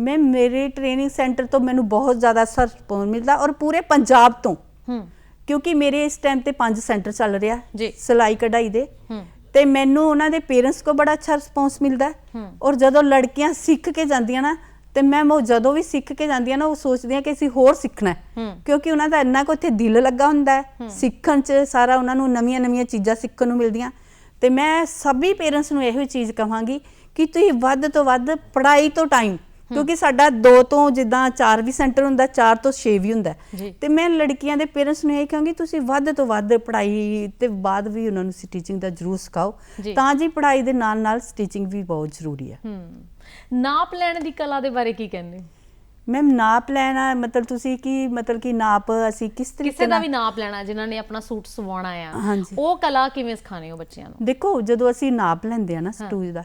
ਮੈਂ ਮੇਰੇ ਟ੍ਰੇਨਿੰਗ ਸੈਂਟਰ ਤੋਂ ਮੈਨੂੰ ਬਹੁਤ ਜ਼ਿਆਦਾ ਰਿਸਪੌਂਸ ਮਿਲਦਾ ਔਰ ਪੂਰੇ ਪੰਜਾਬ ਤੋਂ। ਹੂੰ। ਕਿਉਂਕਿ ਮੇਰੇ ਇਸ ਟਾਈਮ ਤੇ ਪੰਜ ਸੈਂਟਰ ਚੱਲ ਰਿਹਾ ਜੀ। ਸਿਲਾਈ ਕਢਾਈ ਦੇ। ਹੂੰ। ਤੇ ਮੈਨੂੰ ਉਹਨਾਂ ਦੇ ਪੇਰੈਂਟਸ ਕੋ ਬੜਾ ਅੱਛਾ ਰਿਸਪੌਂਸ ਮਿਲਦਾ। ਔਰ ਜਦੋਂ ਲੜਕੀਆਂ ਸਿੱਖ ਕੇ ਜਾਂਦੀਆਂ ਨਾ ਤੇ ਮੈਮ ਉਹ ਜਦੋਂ ਵੀ ਸਿੱਖ ਕੇ ਜਾਂਦੀਆਂ ਨਾ ਉਹ ਸੋਚਦੀਆਂ ਕਿ ਅਸੀਂ ਹੋਰ ਸਿੱਖਣਾ ਹੈ। ਕਿਉਂਕਿ ਉਹਨਾਂ ਦਾ ਇੰਨਾ ਕੁ ਉੱਥੇ ਦਿਲ ਲੱਗਾ ਹੁੰਦਾ ਹੈ। ਸਿੱਖਣ 'ਚ ਸਾਰਾ ਉਹਨਾਂ ਨੂੰ ਨਵੀਆਂ-ਨਵੀਆਂ ਚੀਜ਼ਾਂ ਸਿੱਖਣ ਨੂੰ ਮਿਲਦੀਆਂ। ਤੇ ਮੈਂ ਸਭੀ ਪੇਰੈਂਟਸ ਨੂੰ ਇਹੋ ਚੀਜ਼ ਕਹਾਂਗੀ ਕਿ ਤੁਸੀਂ ਵੱਧ ਤੋਂ ਵੱਧ ਪੜ੍ਹਾਈ ਤੋਂ ਟਾਈਮ ਕਿਉਂਕਿ ਸਾਡਾ 2 ਤੋਂ ਜਿੱਦਾਂ 4 ਵੀ ਸੈਂਟਰ ਹੁੰਦਾ 4 ਤੋਂ 6 ਵੀ ਹੁੰਦਾ। ਤੇ ਮੈਂ ਲੜਕੀਆਂ ਦੇ ਪੇਰੈਂਟਸ ਨੂੰ ਇਹ ਕਹਾਂਗੀ ਤੁਸੀਂ ਵੱਧ ਤੋਂ ਵੱਧ ਪੜ੍ਹਾਈ ਤੇ ਬਾਅਦ ਵੀ ਉਹਨਾਂ ਨੂੰ ਸਟਿਚਿੰਗ ਦਾ ਜ਼ਰੂਰ ਸਿਖਾਓ। ਤਾਂ ਜੀ ਪੜ੍ਹਾਈ ਦੇ ਨਾਲ ਨਾਲ ਸਟਿਚਿੰਗ ਵੀ ਬਹੁਤ ਜ਼ਰੂਰੀ ਹੈ। ਨਾਪ ਲੈਣ ਦੀ ਕਲਾ ਦੇ ਬਾਰੇ ਕੀ ਕਹਿੰਦੇ? ਮੈਮ ਨਾਪ ਲੈਣਾ ਮਤਲਬ ਤੁਸੀਂ ਕੀ ਮਤਲਬ ਕਿ ਨਾਪ ਅਸੀਂ ਕਿਸ ਕਿਸੇ ਤਰੀਕੇ ਦਾ ਨਾਲ ਵੀ ਨਾਪ ਲੈਣਾ ਜਿਨ੍ਹਾਂ ਨੇ ਆਪਣਾ ਸੂਟ ਸਵਾਉਣਾ ਆ। ਉਹ ਕਲਾ ਕਿਵੇਂ ਸਿਖਾਣੇ ਹੋ ਬੱਚਿਆਂ ਨੂੰ? ਦੇਖੋ ਜਦੋਂ ਅਸੀਂ ਨਾਪ ਲੈਂਦੇ ਆ ਨਾ ਸਟੂਜ ਦਾ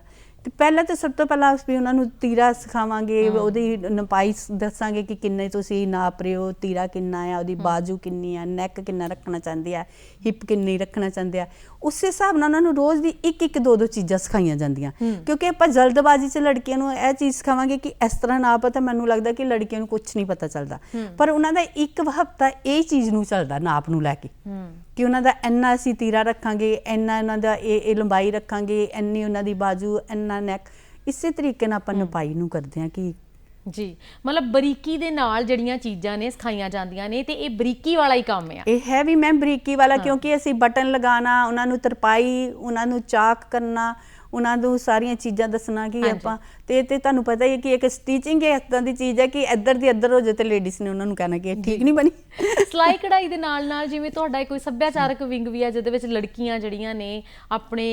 ਪਹਿਲਾਂ ਤਾਂ ਸਭ ਤੋਂ ਪਹਿਲਾਂ ਅਸੀਂ ਉਹਨਾਂ ਨੂੰ ਤੀਰਾ ਸਿਖਾਵਾਂਗੇ ਉਹਦੀ ਨਪਾਈ ਦੱਸਾਂਗੇ ਕਿ ਕਿੰਨੇ ਤੁਸੀਂ ਨਾਪ ਰਹੇ ਹੋ ਤੀਰਾ ਕਿੰਨਾ ਆ ਉਹਦੀ ਬਾਜੂ ਕਿੰਨੀ ਆ ਨੈਕ ਕਿੰਨਾ ਰੱਖਣਾ ਚਾਹੁੰਦੇ ਆ ਹਿਪ ਕਿੰਨੀ ਰੱਖਣਾ ਚਾਹੁੰਦੇ ਆ। ਉਸੇ ਹਿਸਾਬ ਨਾਲ ਉਹਨਾਂ ਨੂੰ ਰੋਜ਼ ਦੀ ਇੱਕ ਇੱਕ ਦੋ ਦੋ ਚੀਜ਼ਾਂ ਸਿਖਾਈਆਂ ਜਾਂਦੀਆਂ। ਕਿਉਂਕਿ ਆਪਾਂ ਜਲਦਬਾਜ਼ੀ 'ਚ ਲੜਕੀਆਂ ਨੂੰ ਇਹ ਚੀਜ਼ ਸਿਖਾਵਾਂਗੇ ਕਿ ਇਸ ਤਰ੍ਹਾਂ ਨਾਪ ਆ ਤਾਂ ਮੈਨੂੰ ਲੱਗਦਾ ਕਿ ਲੜਕੀਆਂ ਨੂੰ ਕੁਝ ਨਹੀਂ ਪਤਾ ਚੱਲਦਾ। ਪਰ ਉਹਨਾਂ ਦਾ ਇੱਕ ਹਫਤਾ ਇਹ ਚੀਜ਼ ਨੂੰ ਚੱਲਦਾ ਨਾਪ ਨੂੰ ਲੈ ਕੇ। ਕਿ ਉਹਨਾਂ ਦਾ ਇੰਨਾ ਅਸੀਂ ਤੀਰਾ ਰੱਖਾਂਗੇ ਇੰਨਾ ਉਹਨਾਂ ਦਾ ਇਹ ਇਹ ਲੰਬਾਈ ਰੱਖਾਂਗੇ ਇੰਨੀ ਉਹਨਾਂ ਦੀ ਬਾਜੂ ਇੰਨਾ ਨੈਕ ਇਸੇ ਤਰੀਕੇ ਨਾਲ ਆਪਾਂ ਨਪਾਈ ਨੂੰ ਕਰਦੇ ਹਾਂ ਕਿ ਜੀ। ਮਤਲਬ ਬਰੀਕੀ ਦੇ ਨਾਲ ਜਿਹੜੀਆਂ ਚੀਜ਼ਾਂ ਨੇ ਸਿਖਾਈਆਂ ਜਾਂਦੀਆਂ ਨੇ ਤੇ ਇਹ ਬਰੀਕੀ ਵਾਲਾ ਹੀ ਕੰਮ ਆ। ਇਹ ਹੈ ਵੀ ਮੈਂ ਬਰੀਕੀ ਵਾਲਾ ਕਿਉਂਕਿ ਅਸੀਂ ਬਟਨ ਲਗਾਉਣਾ ਉਹਨਾਂ ਨੂੰ ਤਰਪਾਈ ਉਹਨਾਂ ਨੂੰ ਚਾਕ ਕਰਨਾ ਉਹਨਾਂ ਨੂੰ ਸਾਰੀਆਂ ਚੀਜ਼ਾਂ ਦੱਸਣਾ ਕਿ। ਆਪਾਂ ਤੇ ਤੇ ਤੁਹਾਨੂੰ ਪਤਾ ਹੀ ਹੈ ਕਿ ਇੱਕ ਸਟੀਚਿੰਗ ਇਹ ਇਦਾਂ ਦੀ ਚੀਜ਼ ਹੈ ਕਿ ਇੱਧਰ ਦੀ ਇੱਧਰ ਹੋ ਜਾਏ ਤੇ ਲੇਡੀਜ਼ ਨੇ ਉਹਨਾਂ ਨੂੰ ਕਹਿਣਾ ਕਿ ਠੀਕ ਨਹੀਂ ਬਣੀ। ਸਿਲਾਈ ਕਢਾਈ ਦੇ ਨਾਲ ਨਾਲ ਜਿਵੇਂ ਤੁਹਾਡਾ ਕੋਈ ਸੱਭਿਆਚਾਰਕ ਵਿੰਗ ਵੀ ਆ ਜਿਹਦੇ ਵਿੱਚ ਲੜਕੀਆਂ ਜਿਹੜੀਆਂ ਨੇ ਆਪਣੇ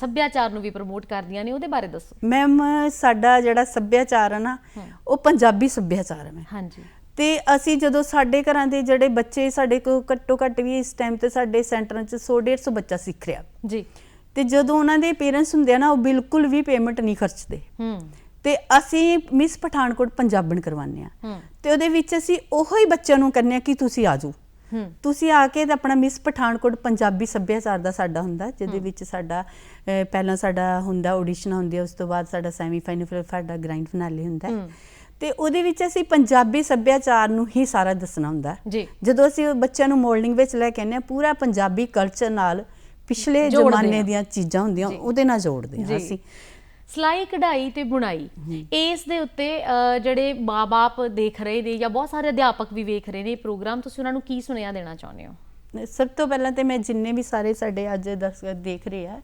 ਸੱਭਿਆਚਾਰ ਨੂੰ ਵੀ ਪ੍ਰਮੋਟ ਕਰਦੀਆਂ ਨੇ ਉਹਦੇ ਬਾਰੇ ਦੱਸੋ। ਮੈਮ ਸਾਡਾ ਜਿਹੜਾ ਸੱਭਿਆਚਾਰ ਹੈ ਨਾ ਉਹ ਪੰਜਾਬੀ ਸੱਭਿਆਚਾਰ ਹੈ ਹਾਂਜੀ। ਤੇ ਅਸੀਂ ਜਦੋਂ ਸਾਡੇ ਘਰਾਂ ਦੇ ਜਿਹੜੇ ਬੱਚੇ ਸਾਡੇ ਕੋ ਘੱਟੋ ਘੱਟ ਵੀ ਇਸ ਟਾਈਮ ਤੇ ਸਾਡੇ ਸੈਂਟਰਾਂ 'ਚ 100 150 ਬੱਚਾ ਸਿੱਖ ਰਿਹਾ। ਜੀ। ਤੇ ਜਦੋਂ ਉਹਨਾਂ ਦੇ ਪੇਰੈਂਟਸ ਹੁੰਦੇ ਆ ਨਾ ਉਹ ਬਿਲਕੁਲ ਵੀ ਪੇਮੈਂਟ ਨਹੀਂ ਖਰਚਦੇ। ਹੂੰ। ਤੇ ਅਸੀਂ ਮਿਸ ਪਠਾਨਕੋਟ ਪੰਜਾਬਣ ਕਰਵਾਉਂਦੇ ਆ ਤੇ ਉਹਦੇ ਵਿੱਚ ਅਸੀਂ ਉਹੋ ਹੀ ਬੱਚਿਆਂ ਨੂੰ ਕਹਿੰਦੇ ਆ ਕਿ ਤੁਸੀਂ ਆਜੋ ਹੂੰ। ਤੁਸੀਂ ਆ ਕੇ ਤੇ ਆਪਣਾ ਮਿਸ ਪਠਾਨਕੋਟ ਪੰਜਾਬੀ ਸੱਭਿਆਚਾਰ ਦਾ ਸਾਡਾ ਹੁੰਦਾ ਜਿਹਦੇ ਵਿੱਚ ਸਾਡਾ ਪਹਿਲਾਂ ਸਾਡਾ ਹੁੰਦਾ ਆਡੀਸ਼ਨ ਹੁੰਦੀ ਹੈ ਉਸ ਤੋਂ ਬਾਅਦ ਸਾਡਾ ਸੈਮੀਫਾਈਨਲ ਫਿਰ ਸਾਡਾ ਗ੍ਰਾਈਂਡ ਫਿਨਾਲੇ ਹੁੰਦਾ। ਤੇ ਉਹਦੇ ਵਿੱਚ ਅਸੀਂ ਪੰਜਾਬੀ ਸੱਭਿਆਚਾਰ ਨੂੰ ਹੀ ਸਾਰਾ ਦੱਸਣਾ ਹੁੰਦਾ ਜਦੋਂ ਅਸੀਂ ਬੱਚਿਆਂ ਨੂੰ ਮੋਲਡਿੰਗ ਵਿੱਚ ਲੈ ਕੇ ਆਉਂਦੇ ਹਾਂ ਪੂਰਾ ਪੰਜਾਬੀ ਕਲਚਰ ਨਾਲ ਪਿਛਲੇ ਜ਼ਮਾਨੇ। ਦੀਆਂ ਚੀਜ਼ਾਂ ਹੁੰਦੀਆਂ। ਉਹਦੇ ਨਾਲ ਜੋੜਦੇ ਹਾਂ ਅਸੀਂ। ਸਿਲਾਈ ਕਢਾਈ ਤੇ ਬੁਣਾਈ। ਇਸ ਦੇ ਉੱਤੇ ਜਿਹੜੇ ਮਾਪੇ ਦੇਖ ਰਹੇ ਨੇ ਜਾਂ ਬਹੁਤ ਸਾਰੇ ਅਧਿਆਪਕ ਵੀ ਵੇਖ ਰਹੇ ਨੇ ਇਹ ਪ੍ਰੋਗਰਾਮ ਤੁਸੀਂ ਉਹਨਾਂ ਨੂੰ ਕੀ ਸੁਨੇਹਾ ਦੇਣਾ ਚਾਹੁੰਦੇ ਹੋ? ਸਭ ਤੋਂ ਪਹਿਲਾਂ ਤੇ ਮੈਂ ਜਿੰਨੇ ਵੀ ਸਾਰੇ ਸਾਡੇ ਅੱਜ ਦੇਖ ਰਹੇ ਆ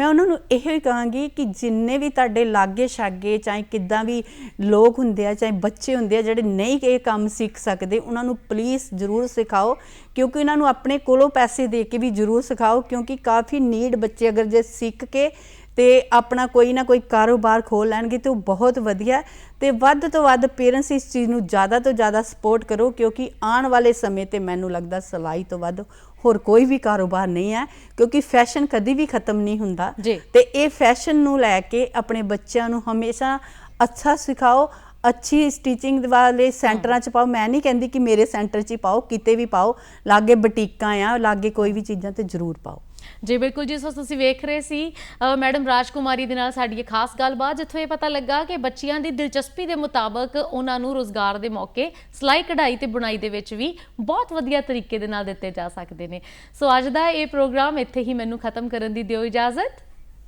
ਮੈਂ ਉਹਨਾਂ ਨੂੰ ਇਹੋ ਹੀ ਕਹਾਂਗੀ ਕਿ ਜਿੰਨੇ ਵੀ ਤੁਹਾਡੇ ਲਾਗੇ ਛਾਗੇ ਚਾਹੇ ਕਿੱਦਾਂ ਵੀ ਲੋਕ ਹੁੰਦੇ ਆ, ਚਾਹੇ ਬੱਚੇ ਹੁੰਦੇ ਆ, ਜਿਹੜੇ ਨਹੀਂ ਇਹ ਕੰਮ ਸਿੱਖ ਸਕਦੇ, ਉਹਨਾਂ ਨੂੰ ਪਲੀਜ਼ ਜ਼ਰੂਰ ਸਿਖਾਓ, ਕਿਉਂਕਿ ਉਹਨਾਂ ਨੂੰ ਆਪਣੇ ਕੋਲੋਂ ਪੈਸੇ ਦੇ ਕੇ ਵੀ ਜ਼ਰੂਰ ਸਿਖਾਓ, ਕਿਉਂਕਿ ਕਾਫੀ ਨੀਡ ਬੱਚੇ ਅਗਰ ਜੇ ਸਿੱਖ ਕੇ ਤੇ ਆਪਣਾ ਕੋਈ ਨਾ ਕੋਈ ਕਾਰੋਬਾਰ ਖੋਲ ਲੈਣਗੇ ਤੇ ਉਹ ਬਹੁਤ ਵਧੀਆ ਹੈ। ਤੇ ਵੱਧ ਤੋਂ ਵੱਧ ਪੇਰੈਂਟਸ ਇਸ ਚੀਜ਼ ਨੂੰ ਜ਼ਿਆਦਾ ਤੋਂ ਜ਼ਿਆਦਾ ਸਪੋਰਟ ਕਰੋ, ਕਿਉਂਕਿ ਆਉਣ ਵਾਲੇ ਸਮੇਂ ਤੇ ਮੈਨੂੰ ਲੱਗਦਾ ਸਿਲਾਈ ਤੋਂ ਵੱਧ ਹੋਰ ਕੋਈ ਵੀ ਕਾਰੋਬਾਰ ਨਹੀਂ ਹੈ ਕਿਉਂਕਿ ਫੈਸ਼ਨ ਕਦੀ ਵੀ ਖਤਮ ਨਹੀਂ ਹੁੰਦਾ। ਤੇ ਇਹ ਫੈਸ਼ਨ ਨੂੰ ਲੈ ਕੇ ਆਪਣੇ ਬੱਚਿਆਂ ਨੂੰ ਹਮੇਸ਼ਾ ਅੱਛਾ ਸਿਖਾਓ ਅੱਛੀ ਸਟਿਚਿੰਗ ਵਾਲੇ ਸੈਂਟਰਾਂ 'ਚ ਪਾਓ। ਮੈਂ ਨਹੀਂ ਕਹਿੰਦੀ ਕਿ ਮੇਰੇ ਸੈਂਟਰ 'ਚ ਹੀ ਪਾਓ ਕਿਤੇ ਵੀ ਪਾਓ। ਲਾਗੇ ਬੁਟੀਕਾਂ ਆ ਲਾਗੇ ਕੋਈ ਵੀ ਚੀਜ਼ਾਂ ਤੇ ਜ਼ਰੂਰ ਪਾਓ। ਜੀ ਬਿਲਕੁਲ ਜੀ ਸੋ ਤੁਸੀਂ ਵੇਖ ਰਹੇ ਸੀ ਅ, ਮੈਡਮ ਰਾਜਕੁਮਾਰੀ ਦੇ ਨਾਲ ਸਾਡੀ ਇਹ ਖਾਸ ਗੱਲਬਾਤ ਜਿੱਥੋਂ ਇਹ ਪਤਾ ਲੱਗਾ ਕਿ ਬੱਚਿਆਂ ਦੀ ਦਿਲਚਸਪੀ ਦੇ ਮੁਤਾਬਕ ਉਹਨਾਂ ਨੂੰ ਰੋਜ਼ਗਾਰ ਦੇ ਮੌਕੇ ਸਿਲਾਈ ਕਢਾਈ ਤੇ ਬੁਣਾਈ ਦੇ ਵਿੱਚ ਵੀ ਬਹੁਤ ਵਧੀਆ ਤਰੀਕੇ ਦੇ ਨਾਲ ਦਿੱਤੇ ਜਾ ਸਕਦੇ ਨੇ। ਸੋ ਅੱਜ ਦਾ ਇਹ ਪ੍ਰੋਗਰਾਮ ਇੱਥੇ ਹੀ ਮੈਨੂੰ ਖਤਮ ਕਰਨ ਦੀ ਦਿਓ ਇਜਾਜ਼ਤ।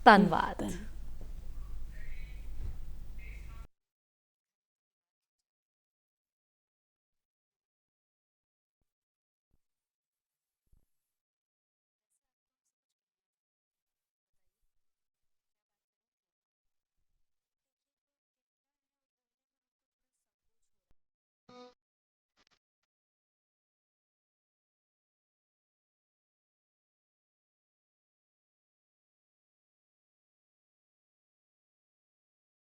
ਧੰਨਵਾਦ।